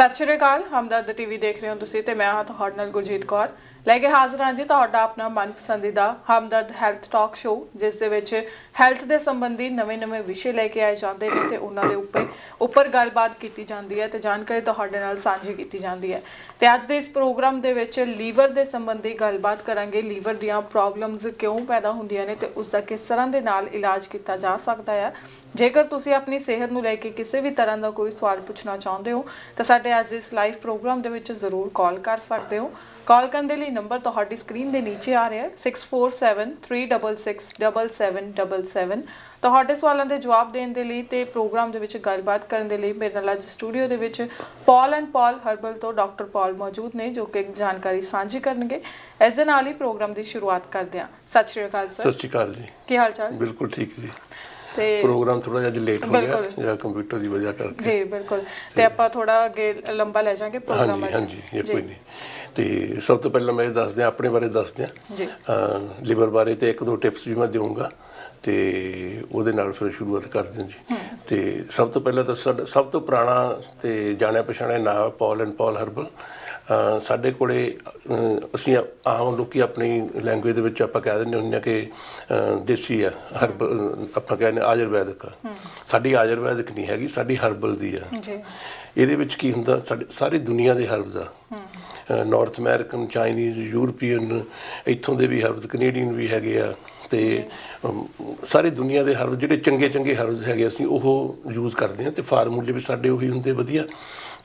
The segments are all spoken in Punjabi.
ਸਤਿ ਸ਼੍ਰੀ ਅਕਾਲ, ਹਮਦਰਦ ਟੀਵੀ ਦੇਖ ਰਹੇ ਹੋ ਤੁਸੀਂ ਤੇ ਮੈਂ ਹਾਂ ਤੁਹਾਡੇ ਨਾਲ ਗੁਰਜੀਤ ਕੌਰ। ਲੈ ਕੇ ਹਾਜ਼ਰ ਹਾਂ ਜੀ ਤੁਹਾਡਾ ਆਪਣਾ ਮਨਪਸੰਦੀਦਾ ਹਮਦਰਦ ਹੈਲਥ ਟਾਕ ਸ਼ੋਅ ਜਿਸ ਦੇ ਵਿੱਚ ਹੈਲਥ ਦੇ ਸੰਬੰਧੀ ਨਵੇਂ-ਨਵੇਂ ਵਿਸ਼ੇ ਲੈ ਕੇ ਆਏ ਜਾਂਦੇ ਨੇ ਤੇ ਉਹਨਾਂ ਦੇ ਉੱਪਰ ਉੱਪਰ ਗੱਲਬਾਤ ਕੀਤੀ ਜਾਂਦੀ ਹੈ ਤੇ ਜਾਣਕਾਰੀ ਤੁਹਾਡੇ ਨਾਲ ਸਾਂਝੀ ਕੀਤੀ ਜਾਂਦੀ ਹੈ। ਤੇ ਅੱਜ ਦੇ ਇਸ ਪ੍ਰੋਗਰਾਮ ਦੇ ਵਿੱਚ ਲੀਵਰ ਦੇ ਸੰਬੰਧੀ ਗੱਲਬਾਤ ਕਰਾਂਗੇ। ਲੀਵਰ ਦੀਆਂ ਪ੍ਰੋਬਲਮਸ ਕਿਉਂ ਪੈਦਾ ਹੁੰਦੀਆਂ ਨੇ ਤੇ ਉਸ ਦਾ ਕਿਸ ਤਰ੍ਹਾਂ ਦੇ ਨਾਲ ਇਲਾਜ ਕੀਤਾ ਜਾ ਸਕਦਾ ਹੈ? ਜੇਕਰ ਤੁਸੀਂ ਆਪਣੀ ਸਿਹਤ ਨੂੰ ਲੈ ਕੇ ਕਿਸੇ ਵੀ ਤਰ੍ਹਾਂ ਦਾ ਕੋਈ ਸਵਾਲ ਪੁੱਛਣਾ ਚਾਹੁੰਦੇ ਹੋ ਤਾਂ ਸਾਡੇ ਅੱਜ ਇਸ ਲਾਈਵ ਪ੍ਰੋਗਰਾਮ ਦੇ ਵਿੱਚ ਜ਼ਰੂਰ ਕਾਲ ਕਰ ਸਕਦੇ ਹੋ। ਕਾਲ ਕਰਨ ਦੇ ਲਈ ਨੰਬਰ ਤੁਹਾਡੀ ਸਕਰੀਨ ਦੇ ਨੀਚੇ ਆ ਰਿਹਾ ਹੈ 6473667777 ਤੁਹਾਡੇ ਸਵਾਲਾਂ ਦੇ ਜਵਾਬ ਦੇਣ ਦੇ ਲਈ ਤੇ ਪ੍ਰੋਗਰਾਮ ਦੇ ਵਿੱਚ ਗੱਲਬਾਤ ਕਰਨ ਦੇ ਲਈ ਮੇਰੇ ਨਾਲ ਅੱਜ ਸਟੂਡੀਓ ਦੇ ਵਿੱਚ ਪੌਲ ਐਂਡ ਪੌਲ ਹਰਬਲ ਤੋਂ ਡਾਕਟਰ ਪੌਲ ਮੌਜੂਦ ਨੇ ਜੋ ਕਿ ਜਾਣਕਾਰੀ ਸਾਂਝੀ ਕਰਨਗੇ। ਇਸ ਦੇ ਨਾਲ ਹੀ ਪ੍ਰੋਗਰਾਮ ਦੀ ਸ਼ੁਰੂਆਤ ਕਰਦੇ ਹਾਂ। ਸਤਿ ਸ਼੍ਰੀ ਅਕਾਲ ਸਤਿ ਸਰ ਸ਼੍ਰੀ ਅਕਾਲ ਜੀ। ਕੀ ਹਾਲ ਚਾਲ? ਬਿਲਕੁਲ ਠੀਕ ਜੀ। ਤੇ ਪ੍ਰੋਗਰਾਮ ਥੋੜਾ ਜਿਹਾ ਲੇਟ ਹੋ ਗਿਆ ਬਿਲਕੁਲ। ਜਾਂ ਕੰਪਿਊਟਰ ਦੀ ਵਜ੍ਹਾ ਕਰਕੇ। ਜੀ ਬਿਲਕੁਲ। ਤੇ ਆਪਾਂ ਥੋੜਾ ਅੱਗੇ ਲੰਬਾ ਲੈ ਜਾਾਂਗੇ ਪ੍ਰੋਗਰਾਮ ਹਾਂਜੀ ਅੱਜ। ਹਾਂਜੀ ਇਹ ਕੋਈ ਨਹੀਂ। ਤੇ ਸਭ ਤੋਂ ਪਹਿਲਾਂ ਮੈਂ ਇਹ ਦੱਸ ਦਿਆਂ ਆਪਣੇ ਬਾਰੇ ਦੱਸ ਦਿਆਂ ਜੀ। ਅਹ ਲਿਵਰ ਬਾਰੇ ਤੇ ਇੱਕ ਦੋ ਟਿਪਸ ਵੀ ਮੈਂ ਦੇਵਾਂਗਾ ਤੇ ਉਹਦੇ ਨਾਲ ਫਿਰ ਸ਼ੁਰੂਆਤ ਕਰਦੇ ਹਾਂ ਜੀ। ਤੇ ਸਭ ਤੋਂ ਪਹਿਲਾਂ ਤਾਂ ਸਾਡਾ ਸਭ ਤੋਂ ਪੁਰਾਣਾ ਤੇ ਜਾਣਿਆ ਪਛਾਣਿਆ ਨਾਮ ਹੈ ਪੌਲ ਐਂਡ ਪੌਲ ਹਰਬਲ ਸਾਡੇ ਕੋਲੇ ਅਸੀਂ ਆਮ ਲੋਕੀ ਆਪਣੀ ਲੈਂਗੁਏਜ ਦੇ ਵਿੱਚ ਆਪਾਂ ਕਹਿ ਦਿੰਦੇ ਹੁੰਦੇ ਆ ਕਿ ਦੇਸੀ ਆ ਹਰਬਲ ਆਪਾਂ ਕਹਿੰਦੇ ਆਯੁਰਵੈਦਿਕ। ਆ ਸਾਡੀ ਆਯੁਰਵੈਦਿਕ ਨਹੀਂ ਹੈਗੀ ਸਾਡੀ ਹਰਬਲ ਦੀ ਆ ਜੀ। ਇਹਦੇ ਵਿੱਚ ਕੀ ਹੁੰਦਾ ਸਾਡੇ ਸਾਰੀ ਦੁਨੀਆ ਦੇ ਹਰਬਸ ਆ। ਨਾਰਥ ਅਮਰੀਕਨ ਚਾਈਨੀਜ਼ ਯੂਰਪੀਅਨ ਇੱਥੋਂ ਦੇ ਵੀ ਹਰਬਸ ਕੈਨੇਡੀਅਨ ਵੀ ਹੈਗੇ ਆ। ਤੇ ਸਾਰੀ ਦੁਨੀਆ ਦੇ ਹਰਬਸ ਜਿਹੜੇ ਚੰਗੇ ਚੰਗੇ ਹਰਬਸ ਹੈਗੇ ਅਸੀਂ ਉਹ ਯੂਜ਼ ਕਰਦੇ ਹਾਂ ਤੇ ਫਾਰਮੂਲੇ ਵੀ ਸਾਡੇ ਉਹੀ ਹੁੰਦੇ ਵਧੀਆ।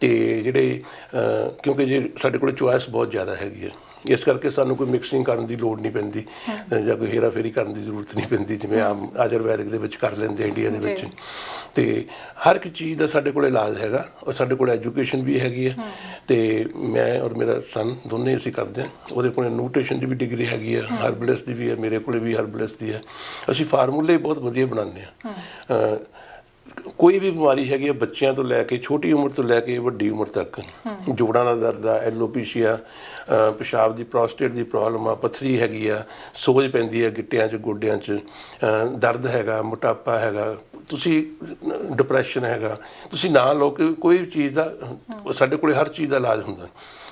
ਤੇ ਜਿਹੜੇ ਕਿਉਂਕਿ ਜੇ ਸਾਡੇ ਕੋਲ ਚੁਆਇਸ ਬਹੁਤ ਜ਼ਿਆਦਾ ਹੈਗੀ ਹੈ। ਇਸ ਕਰਕੇ ਸਾਨੂੰ ਕੋਈ ਮਿਕਸਿੰਗ ਕਰਨ ਦੀ ਲੋੜ ਨਹੀਂ ਪੈਂਦੀ। ਜਾਂ ਕੋਈ ਹੇਰਾਫੇਰੀ ਕਰਨ ਦੀ ਜ਼ਰੂਰਤ ਨਹੀਂ ਪੈਂਦੀ ਜਿਵੇਂ ਆਮ ਆਯੁਰਵੈਦਿਕ ਦੇ ਵਿੱਚ ਕਰ ਲੈਂਦੇ ਇੰਡੀਆ ਦੇ ਵਿੱਚ। ਤੇ ਹਰ ਇੱਕ ਚੀਜ਼ ਦਾ ਸਾਡੇ ਕੋਲ ਇਲਾਜ ਹੈਗਾ ਔਰ ਸਾਡੇ ਕੋਲ ਐਜੂਕੇਸ਼ਨ ਵੀ ਹੈਗੀ ਹੈ। ਤੇ ਮੈਂ ਔਰ ਮੇਰਾ ਸਨ ਦੋਨੇ ਅਸੀਂ ਕਰਦੇ ਹਾਂ। ਉਹਦੇ ਕੋਲ ਨਿਊਟ੍ਰੀਸ਼ਨ ਦੀ ਵੀ ਡਿਗਰੀ ਹੈਗੀ ਹੈ। ਹਰਬਲਿਸ ਦੀ ਵੀ ਹੈ ਮੇਰੇ ਕੋਲੇ ਵੀ ਹਰਬਲਿਸ ਦੀ ਹੈ। ਅਸੀਂ ਫਾਰਮੂਲੇ ਬਹੁਤ ਵਧੀਆ ਬਣਾਉਂਦੇ ਹਾਂ। ਕੋਈ ਵੀ ਬਿਮਾਰੀ ਹੈਗੀ ਹੈ ਬੱਚਿਆਂ ਤੋਂ ਲੈ ਕੇ, ਛੋਟੀ ਉਮਰ ਤੋਂ ਲੈ ਕੇ ਵੱਡੀ ਉਮਰ ਤੱਕ। ਜੋੜਾਂ ਦਾ ਦਰਦ ਆ, ਐਲੋਪੀਸ਼ੀਆ, ਅਹ, ਪਿਸ਼ਾਬ ਦੀ ਪ੍ਰੋਸਟੇਟ ਦੀ ਪ੍ਰੋਬਲਮ ਆ, ਪਥਰੀ ਹੈਗੀ ਆ, ਸੋਜ ਪੈਂਦੀ ਆ ਗਿੱਟਿਆਂ 'ਚ, ਗੋਡਿਆਂ 'ਚ। ਦਰਦ ਹੈਗਾ, ਮੋਟਾਪਾ ਹੈਗਾ, ਤੁਸੀਂ ਡਿਪਰੈਸ਼ਨ ਹੈਗਾ, ਤੁਸੀਂ ਨਾ ਲਓ ਕਿ ਕੋਈ ਵੀ ਚੀਜ਼ ਦਾ, ਸਾਡੇ ਕੋਲੇ ਹਰ ਚੀਜ਼ ਦਾ ਇਲਾਜ ਹੁੰਦਾ।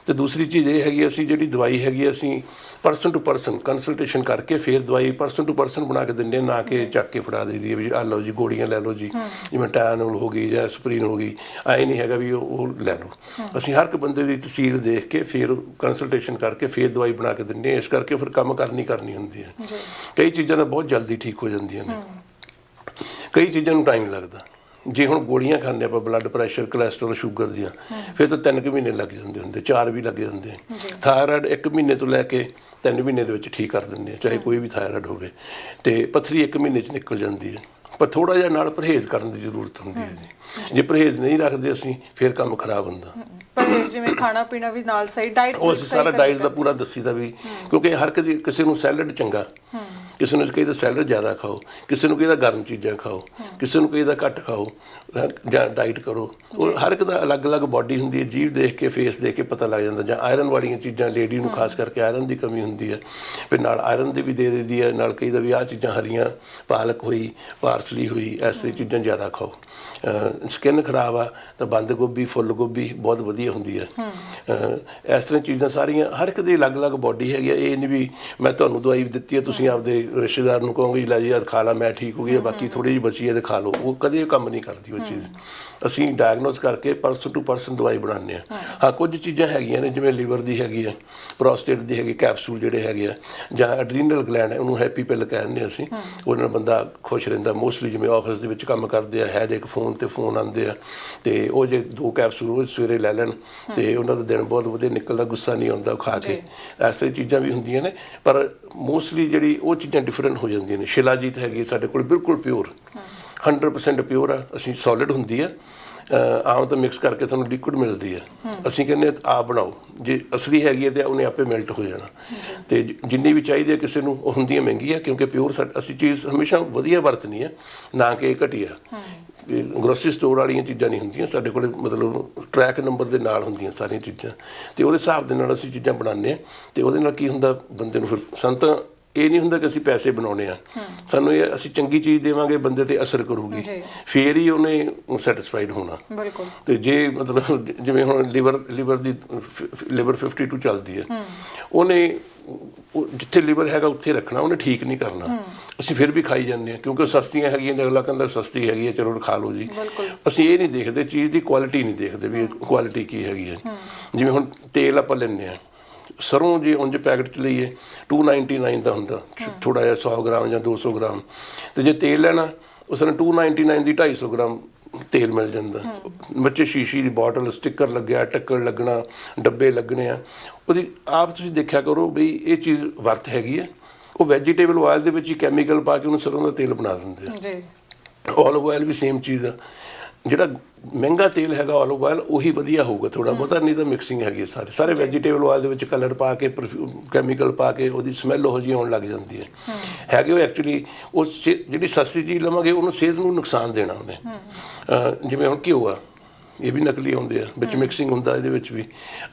ਤੇ ਦੂਸਰੀ ਚੀਜ਼ ਇਹ ਹੈਗੀ ਅਸੀਂ ਜਿਹੜੀ ਦਵਾਈ ਹੈਗੀ ਅਸੀਂ ਪਰਸਨ ਟੂ ਪਰਸਨ ਕੰਸਲਟੇਸ਼ਨ ਕਰਕੇ ਫਿਰ ਦਵਾਈ ਪਰਸਨ ਟੂ ਪਰਸਨ ਬਣਾ ਕੇ ਦਿੰਦੇ ਨਾ ਕਿ ਚੱਕ ਕੇ ਫੜਾ ਦੇਈਦੀ ਹੈ ਵੀ ਆ ਲਓ ਜੀ ਗੋਲੀਆਂ ਲੈ ਲਓ ਜੀ ਜਿਵੇਂ ਟਾਇਨੋਲ ਹੋ ਗਈ ਜਾਂ ਸਪਰੀਨ ਹੋ ਗਈ ਐ ਨਹੀਂ ਹੈਗਾ ਵੀ ਉਹ ਲੈ ਲਓ। ਅਸੀਂ ਹਰ ਇੱਕ ਬੰਦੇ ਦੀ ਤਸਵੀਰ ਦੇਖ ਕੇ ਫਿਰ ਕੰਸਲਟੇਸ਼ਨ ਕਰਕੇ ਫਿਰ ਦਵਾਈ ਬਣਾ ਕੇ ਦਿੰਦੇ ਇਸ ਕਰਕੇ ਫਿਰ ਕੰਮ ਕਰਨੀ ਕਰਨੀ ਹੁੰਦੀ ਹੈ ਜੀ। ਕਈ ਚੀਜ਼ਾਂ ਤਾਂ ਬਹੁਤ ਜਲਦੀ ਠੀਕ ਹੋ ਜਾਂਦੀਆਂ ਨੇ। ਕਈ ਚੀਜ਼ਾਂ ਨੂੰ ਟਾਈਮ ਲੱਗਦਾ। ਜੇ ਹੁਣ ਗੋਲੀਆਂ ਖਾਂਦੇ ਆਪਾਂ ਬਲੱਡ ਪ੍ਰੈਸ਼ਰ ਕੋਲੇਸਟ੍ਰੋਲ ਸ਼ੂਗਰ ਦੀਆਂ ਫਿਰ ਤਾਂ 3 ਕੁ ਮਹੀਨੇ ਲੱਗ ਜਾਂਦੇ ਹੁੰਦੇ 4 ਵੀ ਲੱਗ ਜਾਂਦੇ ਥਾਇਰਾਇਡ 1 ਮਹੀਨੇ ਤੋਂ ਲੈ ਕੇ 3 ਮਹੀਨੇ ਦੇ ਵਿੱਚ ਠੀਕ ਕਰ ਦਿੰਦੇ ਆ ਚਾਹੇ ਕੋਈ ਵੀ ਥਾਇਰਾਇਡ ਹੋਵੇ। ਤੇ ਪਥਰੀ 1 ਮਹੀਨੇ 'ਚ ਨਿਕਲ ਜਾਂਦੀ ਹੈ ਪਰ ਥੋੜਾ ਜਿਹਾ ਨਾਲ ਪਰਹੇਜ਼ ਕਰਨ ਦੀ ਜ਼ਰੂਰਤ ਹੁੰਦੀ ਹੈ ਜੀ। ਜੇ ਪਰਹੇਜ਼ ਨਹੀਂ ਰੱਖਦੇ ਅਸੀਂ ਫਿਰ ਕੰਮ ਖਰਾਬ ਹੁੰਦਾ। ਪਰ ਇਹ ਜਿਵੇਂ ਖਾਣਾ ਪੀਣਾ ਵੀ ਨਾਲ ਸਹੀ ਡਾਈਟ ਉਹ ਸਾਰਾ ਡਾਈਟ ਦਾ ਪੂਰਾ ਦੱਸੀਦਾ ਵੀ ਕਿਉਂਕਿ ਹਰ ਕਿਸੇ ਨੂੰ ਸੈਲਡ ਚੰਗਾ ਕਿਸੇ ਨੂੰ ਕਹੀਦਾ ਸੈਲਡ ਜ਼ਿਆਦਾ ਖਾਓ ਕਿਸੇ ਨੂੰ ਕਹੀਦਾ ਗਰਮ ਚੀਜ਼ਾਂ ਖਾਓ ਕਿਸੇ ਨੂੰ ਕਹੀਦਾ ਘੱਟ ਖਾਓ ਜਾਂ ਡਾਈਟ ਕਰੋ। ਉਹ ਹਰ ਇੱਕ ਦਾ ਅਲੱਗ-ਅਲੱਗ ਬਾਡੀ ਹੁੰਦੀ ਹੈ। ਜੀਵ ਦੇਖ ਕੇ ਫੇਸ ਦੇਖ ਕੇ ਪਤਾ ਲੱਗ ਜਾਂਦਾ। ਜਾਂ ਆਇਰਨ ਵਾਲੀਆਂ ਚੀਜ਼ਾਂ ਲੇਡੀ ਨੂੰ ਖਾਸ ਕਰਕੇ ਆਇਰਨ ਦੀ ਕਮੀ ਹੁੰਦੀ ਹੈ। ਫਿਰ ਨਾਲ ਆਇਰਨ ਦੀ ਵੀ ਦੇ ਦਿੰਦੀ ਹੈ। ਨਾਲ ਕਹੀਦਾ ਵੀ ਆਹ ਚੀਜ਼ਾਂ ਹਰੀਆਂ ਪਾਲਕ ਹੋਈ ਪਾਰਸਲੀ ਹੋਈ ਐਸੇ ਚੀਜ਼ਾਂ ਜ਼ਿਆਦਾ ਖਾਓ। ਸਕਿਨ ਖਰਾਬ ਆ ਤਾਂ ਬੰਦ ਗੋਭੀ ਫੁੱਲ ਗੋਭੀ ਬਹੁਤ ਵਧੀਆ ਹੁੰਦੀ ਹੈ। ਇਸ ਤਰ੍ਹਾਂ ਚੀਜ਼ਾਂ ਸਾਰੀਆਂ ਹਰ ਇੱਕ ਦੀ ਅਲੱਗ-ਅਲੱਗ ਬਾਡੀ ਹੈਗੀ ਆ ਇਹ ਨਹੀਂ ਵੀ ਮੈਂ ਤੁਹਾਨੂੰ ਦਵਾਈ ਦਿੱਤੀ ਹੈ ਤੁਸੀਂ ਆਪਦੇ ਰਿਸ਼ਤੇਦਾਰ ਨੂੰ ਕਹੋਗੇ ਲੈ ਜੀ ਆਹ ਖਾ ਲਾ ਮੈਂ ਠੀਕ ਹੋ ਗਈ ਬਾਕੀ ਥੋੜੀ ਜਿਹੀ ਬਚੀ ਹੈ ਤੇ ਖਾ ਲਓ। ਉਹ ਕਦੇ ਕੰਮ ਨਹੀਂ ਕਰਦੀ ਉਹ ਚੀਜ਼। ਅਸੀਂ ਡਾਇਗਨੋਸ ਕਰਕੇ ਪਰਸਨ ਟੂ ਪਰਸਨ ਦਵਾਈ ਬਣਾਉਂਦੇ ਆ ਹਾਂ। ਕੁਝ ਚੀਜ਼ਾਂ ਹੈਗੀਆਂ ਨੇ ਜਿਵੇਂ ਲੀਵਰ ਦੀ ਹੈਗੀ ਆ ਪ੍ਰੋਸਟੇਟ ਦੀ ਹੈਗੀ ਕੈਪਸੂਲ ਜਿਹੜੇ ਹੈਗੇ ਆ ਜਾਂ ਐਡਰੀਨਲ ਗਲੈਂਡ ਹੈ ਉਹਨੂੰ ਹੈਪੀ ਪਿਲ ਕਹਿੰਦੇ ਅਸੀਂ। ਉਹਦੇ ਨਾਲ ਬੰਦਾ ਖੁਸ਼ ਰਹਿੰਦਾ। ਮੋਸਟਲੀ ਜਿਵੇਂ ਆਫਿਸ ਦੇ ਵਿੱਚ ਕੰਮ ਕਰਦੇ ਆ ਹੈਡ ਇੱਕ ਫੋਨ ਤੇ ਫੋਨ ਆਉਂਦੇ ਆ ਤੇ ਉਹ ਜੇ ਦੋ ਕੈਪਸੂਲ ਰੋਜ਼ ਸਵੇਰੇ ਲੈ ਲੈਣ ਤੇ ਉਹਨਾਂ ਦਾ ਦਿਨ ਬਹੁਤ ਵਧੀਆ ਨਿਕਲਦਾ ਗੁੱਸਾ ਨਹੀਂ ਆਉਂਦਾ ਖਾ ਕੇ। ਇਸ ਤਰ੍ਹਾਂ ਚੀਜ਼ਾਂ ਵੀ ਹੁੰਦੀਆਂ ਨੇ ਪਰ ਮੋਸਟਲੀ ਜਿਹੜੀ ਉਹ ਚੀਜ਼ਾਂ ਡਿਫਰੈਂਟ ਹੋ ਜਾਂਦੀਆਂ ਨੇ। ਸ਼ਿਲਾਜੀਤ ਹੈਗੀ ਸਾਡੇ ਕੋਲ ਬਿਲਕੁਲ ਪਿਓਰ 100% ਪਿਓਰ ਆ ਅਸੀਂ ਸੋਲਿਡ ਹੁੰਦੀ ਆ। ਆਮ ਤਾਂ ਮਿਕਸ ਕਰਕੇ ਤੁਹਾਨੂੰ ਲਿਕੁਇਡ ਮਿਲਦੀ ਹੈ। ਅਸੀਂ ਕਹਿੰਦੇ ਆਪ ਬਣਾਓ। ਜੇ ਅਸਲੀ ਹੈਗੀ ਹੈ ਤੇ ਉਹਨੇ ਆਪੇ ਮੈਲਟ ਹੋ ਜਾਣਾ। ਤੇ ਜਿੰਨੀ ਵੀ ਚਾਹੀਦੀ ਹੈ ਕਿਸੇ ਨੂੰ ਉਹ ਹੁੰਦੀ ਹੈ ਮਹਿੰਗੀ ਹੈ ਕਿਉਂਕਿ ਪਿਓਰ ਅਸੀਂ ਚੀਜ਼ ਹਮੇਸ਼ਾ ਵਧੀਆ ਵਰਤਣੀ ਹੈ ਨਾ ਕਿ ਘਟੀਆ। ਗਰੋਸਰੀ ਸਟੋਰ ਵਾਲੀਆਂ ਚੀਜ਼ਾਂ ਨਹੀਂ ਹੁੰਦੀਆਂ ਸਾਡੇ ਕੋਲੇ ਮਤਲਬ ਟਰੈਕ ਨੰਬਰ ਦੇ ਨਾਲ ਹੁੰਦੀਆਂ ਸਾਰੀਆਂ ਚੀਜ਼ਾਂ। ਤੇ ਉਹਦੇ ਹਿਸਾਬ ਦੇ ਨਾਲ ਅਸੀਂ ਚੀਜ਼ਾਂ ਬਣਾਉਂਦੇ ਹਾਂ ਤੇ ਉਹਦੇ ਨਾਲ ਕੀ ਹੁੰਦਾ ਬੰਦੇ ਨੂੰ ਫਿਰ ਸੰਤ ਇਹ ਨਹੀਂ ਹੁੰਦਾ ਕਿ ਅਸੀਂ ਪੈਸੇ ਬਣਾਉਣੇ ਆ। ਸਾਨੂੰ ਇਹ ਅਸੀਂ ਚੰਗੀ ਚੀਜ਼ ਦੇਵਾਂਗੇ ਬੰਦੇ ਤੇ ਅਸਰ ਕਰੂਗੀ। ਫੇਰ ਹੀ ਉਹਨੇ ਸੈਟੀਸਫਾਈਡ ਹੋਣਾ। ਬਿਲਕੁਲ। ਤੇ ਜੇ ਮਤਲਬ ਜਿਵੇਂ ਹੁਣ ਲਿਵਰ ਲਿਵਰ ਦੀ ਲਿਵਰ 52 ਚੱਲਦੀ ਹੈ। ਉਹਨੇ ਉਹ ਜਿੱਥੇ ਲਿਵਰ ਹੈਗਾ ਉੱਥੇ ਰੱਖਣਾ ਉਹਨੇ ਠੀਕ ਨਹੀਂ ਕਰਨਾ। ਅਸੀਂ ਫਿਰ ਵੀ ਖਾਈ ਜਾਂਦੇ ਹਾਂ ਕਿਉਂਕਿ ਸਸਤੀਆਂ ਹੈਗੀਆਂ ਨੇ ਅਗਲਾ ਕਹਿੰਦਾ ਸਸਤੀ ਹੈਗੀ ਹੈ ਚਲੋ ਖਾ ਲਓ ਜੀ। ਅਸੀਂ ਇਹ ਨਹੀਂ ਦੇਖਦੇ ਚੀਜ਼ ਦੀ ਕੁਆਲਿਟੀ ਨਹੀਂ ਦੇਖਦੇ ਵੀ ਕੁਆਲਿਟੀ ਕੀ ਹੈਗੀ ਹੈ। ਜਿਵੇਂ ਹੁਣ ਤੇਲ ਆਪਾਂ ਲੈਂਦੇ ਆ ਸਰੋਂ ਜੇ ਉਂਝ ਪੈਕਟ ਚ ਲਈਏ 299 ਦਾ ਹੁੰਦਾ ਥੋੜਾ ਜਿਹਾ 100 ਗ੍ਰਾਮ ਜਾਂ 200 ਗ੍ਰਾਮ। ਤੇ ਜੇ ਤੇਲ ਲੈਣਾ ਉਸ ਨੂੰ 299 ਦੀ 250 ਗ੍ਰਾਮ ਤੇਲ ਮਿਲ ਜਾਂਦਾ। ਬੱਚੇ ਸ਼ੀਸ਼ੀ ਦੀ ਬੋਟਲ ਸਟicker ਲੱਗਿਆ ਟੱਕਰ ਲੱਗਣਾ ਡੱਬੇ ਲੱਗਣੇ ਆ। ਉਹਦੀ ਆਪ ਤੁਸੀਂ ਦੇਖਿਆ ਕਰੋ ਵੀ ਇਹ ਚੀਜ਼ ਵਰਤ ਹੈਗੀ ਹੈ ਉਹ ਵੈਜੀਟੇਬਲ ਆਇਲ ਦੇ ਵਿੱਚ ਹੀ ਕੈਮੀਕਲ ਪਾ ਕੇ ਉਹਨੂੰ ਸਰੋਂ ਦਾ ਤੇਲ ਬਣਾ ਦਿੰਦੇ ਆ। ਜੀ। olive oil ਵੀ ਸੇਮ ਚੀਜ਼ ਆ। ਜਿਹੜਾ ਮਹਿੰਗਾ ਤੇਲ ਹੈਗਾ olive oil ਉਹੀ ਵਧੀਆ ਹੋਊਗਾ ਥੋੜਾ ਬਹੁਤਾ ਨਹੀਂ ਤਾਂ ਮਿਕਸਿੰਗ ਹੈਗੀ ਸਾਰੇ। ਸਾਰੇ ਵੈਜੀਟੇਬਲ ਆਇਲ ਦੇ ਵਿੱਚ ਕਲਰ ਪਾ ਕੇ ਕੈਮੀਕਲ ਪਾ ਕੇ ਉਹਦੀ ਸਮੈਲ ਉਹ ਜਿਹੀ ਆਉਣ ਲੱਗ ਜਾਂਦੀ ਹੈ। ਹੈਗੇ ਉਹ ਐਕਚੁਅਲੀ ਉਹ ਜਿਹੜੀ ਸਸਤੀ ਚੀਜ਼ ਲਵਾਂਗੇ ਉਹਨੂੰ ਸਿਹਤ ਨੂੰ ਨੁਕਸਾਨ ਦੇਣਾ ਉਹਨੇ। ਜਿਵੇਂ ਹੁਣ ਘਿਓ ਆ ਇਹ ਵੀ ਨਕਲੀ ਹੁੰਦੇ ਆ ਵਿੱਚ ਮਿਕਸਿੰਗ ਹੁੰਦਾ ਇਹਦੇ ਵਿੱਚ ਵੀ।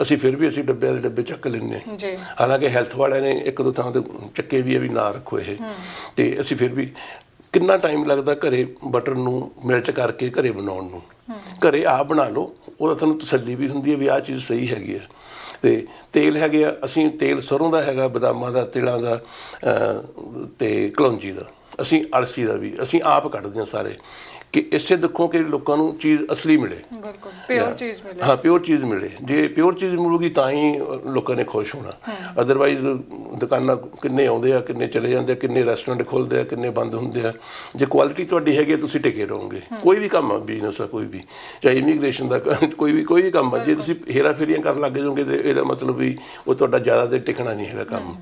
ਅਸੀਂ ਫਿਰ ਵੀ ਅਸੀਂ ਡੱਬਿਆਂ ਦੇ ਡੱਬੇ ਚੱਕ ਲੈਂਦੇ ਜੀ। ਹਾਲਾਂਕਿ ਹੈਲਥ ਵਾਲਿਆਂ ਨੇ ਇੱਕ ਦੋ ਥਾਂ ਤੇ ਚੱਕੇ ਵੀ ਆ ਵੀ ਨਾ ਰੱਖੋ ਇਹ। ਤੇ ਅਸੀਂ ਫਿਰ ਵੀ ਕਿੰਨਾ ਟਾਈਮ ਲੱਗਦਾ ਘਰੇ ਬਟਰ ਨੂੰ ਮਿਲਟ ਕਰਕੇ ਘਰੇ ਬਣਾਉਣ ਨੂੰ? ਘਰੇ ਆਪ ਬਣਾ ਲਓ ਉਹਦਾ ਤੁਹਾਨੂੰ ਤਸੱਲੀ ਵੀ ਹੁੰਦੀ ਹੈ ਵੀ ਆਹ ਚੀਜ਼ ਸਹੀ ਹੈਗੀ ਹੈ। ਤੇ ਤੇਲ ਹੈਗੇ ਆ ਅਸੀਂ ਤੇਲ ਸਰੋਂ ਦਾ ਹੈਗਾ ਬਦਾਮਾਂ ਦਾ ਤਿਲਾਂ ਦਾ ਅਹ, ਤੇ ਕਲੌਂਜੀ ਦਾ। ਅਸੀਂ ਅਲਸੀ ਦਾ ਵੀ ਅਸੀਂ ਆਪ ਕੱਢਦੇ ਹਾਂ ਸਾਰੇ। ਕਿ ਇਸੇ ਦੁੱਖੋਂ ਕਿ ਲੋਕਾਂ ਨੂੰ ਚੀਜ਼ ਅਸਲੀ ਮਿਲੇ। ਬਿਲਕੁਲ ਪਿਓਰ ਚੀਜ਼ ਮਿਲੇ। ਹਾਂ ਪਿਓਰ ਚੀਜ਼ ਮਿਲੇ। ਜੇ ਪਿਓਰ ਚੀਜ਼ ਮਿਲੂਗੀ ਤਾਂ ਹੀ ਲੋਕਾਂ ਨੇ ਖੁਸ਼ ਹੋਣਾ। ਅਦਰਵਾਈਜ਼ ਦੁਕਾਨਾਂ ਕਿੰਨੇ ਆਉਂਦੇ ਆ ਕਿੰਨੇ ਚਲੇ ਜਾਂਦੇ ਆ ਕਿੰਨੇ ਰੈਸਟੋਰੈਂਟ ਖੁੱਲਦੇ ਆ ਕਿੰਨੇ ਬੰਦ ਹੁੰਦੇ ਆ। ਜੇ ਕੁਆਲਿਟੀ ਤੁਹਾਡੀ ਹੈਗੀ ਤੁਸੀਂ ਟਿਕੇ ਰਹੋਗੇ। ਕੋਈ ਵੀ ਕੰਮ ਆ ਬਿਜ਼ਨਸ ਆ ਕੋਈ ਵੀ। ਚਾਹੇ ਇਮੀਗ੍ਰੇਸ਼ਨ ਦਾ ਕੋਈ ਵੀ ਕੋਈ ਵੀ ਕੰਮ ਆ ਜੇ ਤੁਸੀਂ ਹੇਰਾ ਫੇਰੀਆਂ ਕਰਨ ਲੱਗ ਜਾਓਗੇ ਤੇ ਇਹਦਾ ਮਤਲਬ ਵੀ ਉਹ ਤੁਹਾਡਾ ਜ਼ਿਆਦਾ ਦੇਰ ਟਿਕਣਾ ਨਹੀਂ ਹੈਗਾ ਕੰਮ।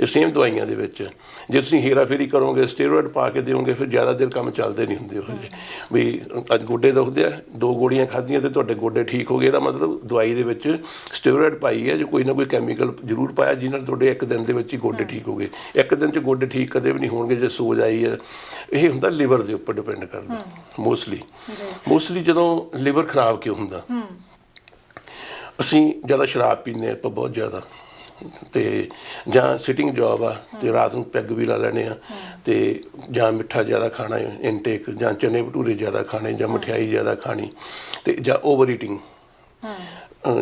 ਇਹ ਸੇਮ ਦਵਾਈਆਂ ਦੇ ਵਿੱਚ। ਜੇ ਤੁਸੀਂ ਹੇਰਾ ਫੇਰੀ ਕਰੋਗੇ ਸਟੀਰੋਇਡ ਪਾ ਕੇ ਦਿਓਗੇ ਫਿਰ ਜ਼ਿਆਦਾ ਦੇਰ ਕੰਮ ਚੱਲਦੇ ਨਹੀਂ ਹੁੰਦੇ ਉਹ ਵੀ ਅੱਜ ਗੋਡੇ ਦੁਖਦੇ ਆ ਦੋ ਗੋਲੀਆਂ ਖਾਧੀਆਂ ਤੇ ਤੁਹਾਡੇ ਗੋਡੇ ਠੀਕ ਹੋ ਗਏ ਇਹਦਾ ਮਤਲਬ ਦਵਾਈ ਦੇ ਵਿੱਚ ਸਟੀਰੋਇਡ ਪਾਈ ਹੈ ਜੋ ਕੋਈ ਨਾ ਕੋਈ ਕੈਮੀਕਲ ਜ਼ਰੂਰ ਪਾਇਆ ਜਿਹਨਾਂ ਨਾਲ ਤੁਹਾਡੇ ਇੱਕ ਦਿਨ ਦੇ ਵਿੱਚ ਹੀ ਗੋਡੇ ਠੀਕ ਹੋ ਗਏ। ਇੱਕ ਦਿਨ 'ਚ ਗੋਡੇ ਠੀਕ ਕਦੇ ਵੀ ਨਹੀਂ ਹੋਣਗੇ ਜੇ ਸੋਜ ਆਈ ਹੈ। ਇਹ ਹੁੰਦਾ ਲਿਵਰ ਦੇ ਉੱਪਰ ਡਿਪੈਂਡ ਕਰਦਾ ਮੋਸਟਲੀ ਮੋਸਟਲੀ ਜਦੋਂ ਲਿਵਰ ਖਰਾਬ ਕਿਉਂ ਹੁੰਦਾ? ਅਸੀਂ ਜ਼ਿਆਦਾ ਸ਼ਰਾਬ ਪੀਂਦੇ ਆਪਾਂ ਬਹੁਤ ਜ਼ਿਆਦਾ। ਤੇ ਜਾਂ ਸਿਟਿੰਗ ਜੌਬ ਆ ਤੇ ਰਾਤ ਨੂੰ ਪੈਗ ਵੀ ਲਾ ਲੈਣੇ ਆ ਤੇ ਜਾਂ ਮਿੱਠਾ ਜ਼ਿਆਦਾ ਖਾਣਾ ਇਨਟੇਕ ਜਾਂ ਚਨੇ ਭਟੂਰੇ ਜ਼ਿਆਦਾ ਖਾਣੇ ਜਾਂ ਮਠਿਆਈ ਜ਼ਿਆਦਾ ਖਾਣੀ ਤੇ ਜਾਂ ਓਵਰ ਈਟਿੰਗ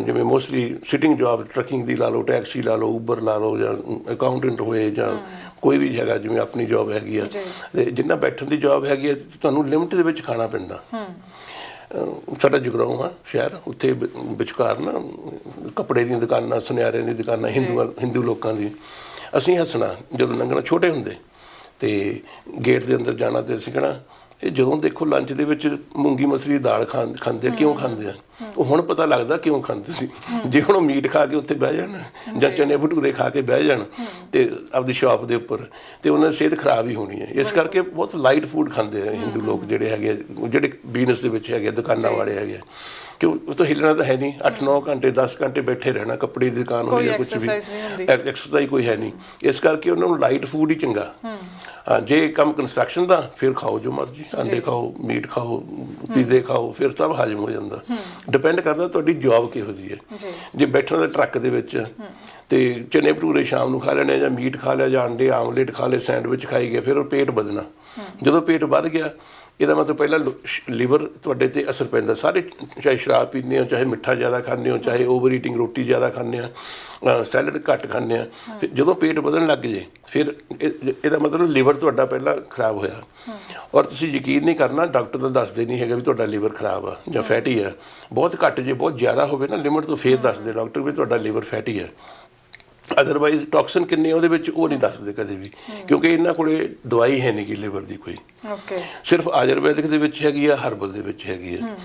ਜਿਵੇਂ ਮੋਸਟਲੀ ਸਿਟਿੰਗ ਜੌਬ ਟਰੱਕਿੰਗ ਦੀ ਲਾ ਲਓ ਟੈਕਸੀ ਲਾ ਲਓ ਉਬਰ ਲਾ ਲਓ ਜਾਂ ਅਕਾਊਂਟੈਂਟ ਹੋਏ ਜਾਂ ਕੋਈ ਵੀ ਹੈਗਾ ਜਿਵੇਂ ਆਪਣੀ ਜੌਬ ਹੈਗੀ ਆ। ਤੇ ਜਿੰਨਾ ਬੈਠਣ ਦੀ ਜੌਬ ਹੈਗੀ ਹੈ ਤੁਹਾਨੂੰ ਲਿਮਟ ਦੇ ਵਿੱਚ ਖਾਣਾ ਪੈਂਦਾ। ਸਾਡਾ ਜਗਰਾਉਂ ਆ ਸ਼ਹਿਰ ਉੱਥੇ ਵਿਚਕਾਰ ਨਾ ਕੱਪੜੇ ਦੀਆਂ ਦੁਕਾਨਾਂ ਸੁਨਿਆਰਿਆਂ ਦੀ ਦੁਕਾਨਾਂ ਹਿੰਦੂ ਹਿੰਦੂ ਲੋਕਾਂ ਦੀ। ਅਸੀਂ ਹੱਸਣਾ ਜਦੋਂ ਲੰਘਣਾ ਛੋਟੇ ਹੁੰਦੇ ਤੇ ਗੇਟ ਦੇ ਅੰਦਰ ਜਾਣਾ ਤੇ ਅਸੀਂ ਕਹਣਾ ਇਹ ਜਦੋਂ ਦੇਖੋ ਲੰਚ ਦੇ ਵਿੱਚ ਮੂੰਗੀ ਮਸਰੀ ਦਾਲ ਖਾਂਦੇ ਕਿਉਂ ਖਾਂਦੇ ਆ? ਉਹ ਹੁਣ ਪਤਾ ਲੱਗਦਾ ਕਿਉਂ ਖਾਂਦੇ ਸੀ। ਜੇ ਹੁਣ ਉਹ ਮੀਟ ਖਾ ਕੇ ਉੱਥੇ ਬਹਿ ਜਾਣ ਜਾਂ ਚਨੇ ਭਟੂਰੇ ਖਾ ਕੇ ਬਹਿ ਜਾਣ ਤੇ ਆਪਦੀ ਸ਼ਾਪ ਦੇ ਉੱਪਰ ਤੇ ਉਹਨਾਂ ਦੀ ਸਿਹਤ ਖਰਾਬ ਹੀ ਹੋਣੀ ਹੈ। ਇਸ ਕਰਕੇ ਬਹੁਤ ਲਾਈਟ ਫੂਡ ਖਾਂਦੇ ਆ ਹਿੰਦੂ ਲੋਕ ਜਿਹੜੇ ਹੈਗੇ ਜਿਹੜੇ ਬਿਜ਼ਨਸ ਦੇ ਵਿੱਚ ਹੈਗੇ ਦੁਕਾਨਾਂ ਵਾਲੇ ਹੈਗੇ। ਕਿਉਂ? ਉਹ ਤਾਂ ਹਿੱਲਣਾ ਤਾਂ ਹੈ ਨਹੀਂ। 8-9 ਘੰਟੇ 10 ਘੰਟੇ ਬੈਠੇ ਰਹਿਣਾ ਕੱਪੜੇ ਦੀ ਦੁਕਾਨ ਕੋਈ ਜਾਂ ਕੁਝ ਵੀ। exercise ਨਹੀਂ ਹੁੰਦੀ। ਐਕਸਰਸਾਈਜ਼ ਕੋਈ ਹੈ ਨਹੀਂ। ਇਸ ਕਰਕੇ ਉਹਨਾਂ ਨੂੰ ਲਾਈਟ ਫੂਡ ਹੀ ਚੰਗਾ। ਹਾਂ ਜੇ ਕੰਮ ਕੰਸਟਰਕਸ਼ਨ ਦਾ ਫਿਰ ਖਾਓ ਜੋ ਮਰਜ਼ੀ। ਅੰਡੇ ਖਾਓ ਮੀਟ ਖਾਓ ਪੀਜ਼ੇ ਖਾਓ ਫਿਰ ਸਭ ਹਜਮ ਹੋ ਜਾਂਦਾ। ਡਿਪੈਂਡ ਕਰਦਾ ਤੁਹਾਡੀ ਜੌਬ ਕਿਹੋ ਜਿਹੀ ਹੈ। ਜੀ। ਜੇ ਬੈਠਣਾ ਦਾ ਟਰੱਕ ਦੇ ਵਿੱਚ ਤੇ ਚਨੇ ਭਟੂਰੇ ਸ਼ਾਮ ਨੂੰ ਖਾ ਲੈਣੇ ਜਾਂ ਮੀਟ ਖਾ ਲਿਆ ਜਾਂ ਅੰਡੇ ਆਮਲੇਟ ਖਾ ਲਏ ਸੈਂਡਵਿਚ ਖਾਈ ਗਏ ਫਿਰ ਉਹ ਪੇਟ ਵਧਣਾ। ਜਦੋਂ ਪੇਟ ਵੱਧ ਗਿਆ ਇਹਦਾ ਮਤਲਬ ਪਹਿਲਾਂ ਲਿਵਰ ਤੁਹਾਡੇ ਤੇ ਅਸਰ ਪੈਂਦਾ। ਸਾਰੇ ਚਾਹੇ ਸ਼ਰਾਬ ਪੀਂਦੇ ਹੋ ਚਾਹੇ ਮਿੱਠਾ ਜ਼ਿਆਦਾ ਖਾਂਦੇ ਹੋ ਚਾਹੇ ਓਵਰ ਈਟਿੰਗ ਰੋਟੀ ਜ਼ਿਆਦਾ ਖਾਂਦੇ ਆ ਸੈਲਡ ਘੱਟ ਖਾਂਦੇ ਆ। ਜਦੋਂ ਪੇਟ ਵਧਣ ਲੱਗ ਜੇ ਫਿਰ ਇਹ- ਇਹਦਾ ਮਤਲਬ ਲਿਵਰ ਤੁਹਾਡਾ ਪਹਿਲਾਂ ਖਰਾਬ ਹੋਇਆ। ਔਰ ਤੁਸੀਂ ਯਕੀਨ ਨਹੀਂ ਕਰਨਾ ਡਾਕਟਰ ਤਾਂ ਦੱਸਦੇ ਨਹੀਂ ਹੈਗਾ ਵੀ ਤੁਹਾਡਾ ਲਿਵਰ ਖਰਾਬ ਆ ਜਾਂ ਫੈਟੀ ਆ। ਬਹੁਤ ਘੱਟ ਜੇ ਬਹੁਤ ਜ਼ਿਆਦਾ ਹੋਵੇ ਨਾ ਲਿਮਟ ਤੋਂ ਫੇਰ ਦੱਸਦੇ ਡਾਕਟਰ ਵੀ ਤੁਹਾਡਾ ਲਿਵਰ ਫੈਟੀ ਆ। ਅਦਰਵਾਈਜ਼ ਟੌਕਸਿਨ ਕਿੰਨੇ ਉਹਦੇ ਵਿੱਚ ਉਹ ਨਹੀਂ ਦੱਸਦੇ ਕਦੇ ਵੀ। ਕਿਉਂਕਿ ਇਹਨਾਂ ਕੋਲੇ ਦਵਾਈ ਹੈ ਨਹੀਂ ਗੀ ਲਿਵਰ ਦੀ ਕੋਈ। ਓਕੇ ਸਿਰਫ ਆਯੁਰਵੈਦਿਕ ਦੇ ਵਿੱਚ ਹੈਗੀ ਆ ਹਰਬਲ ਦੇ ਵਿੱਚ ਹੈਗੀ ਆ।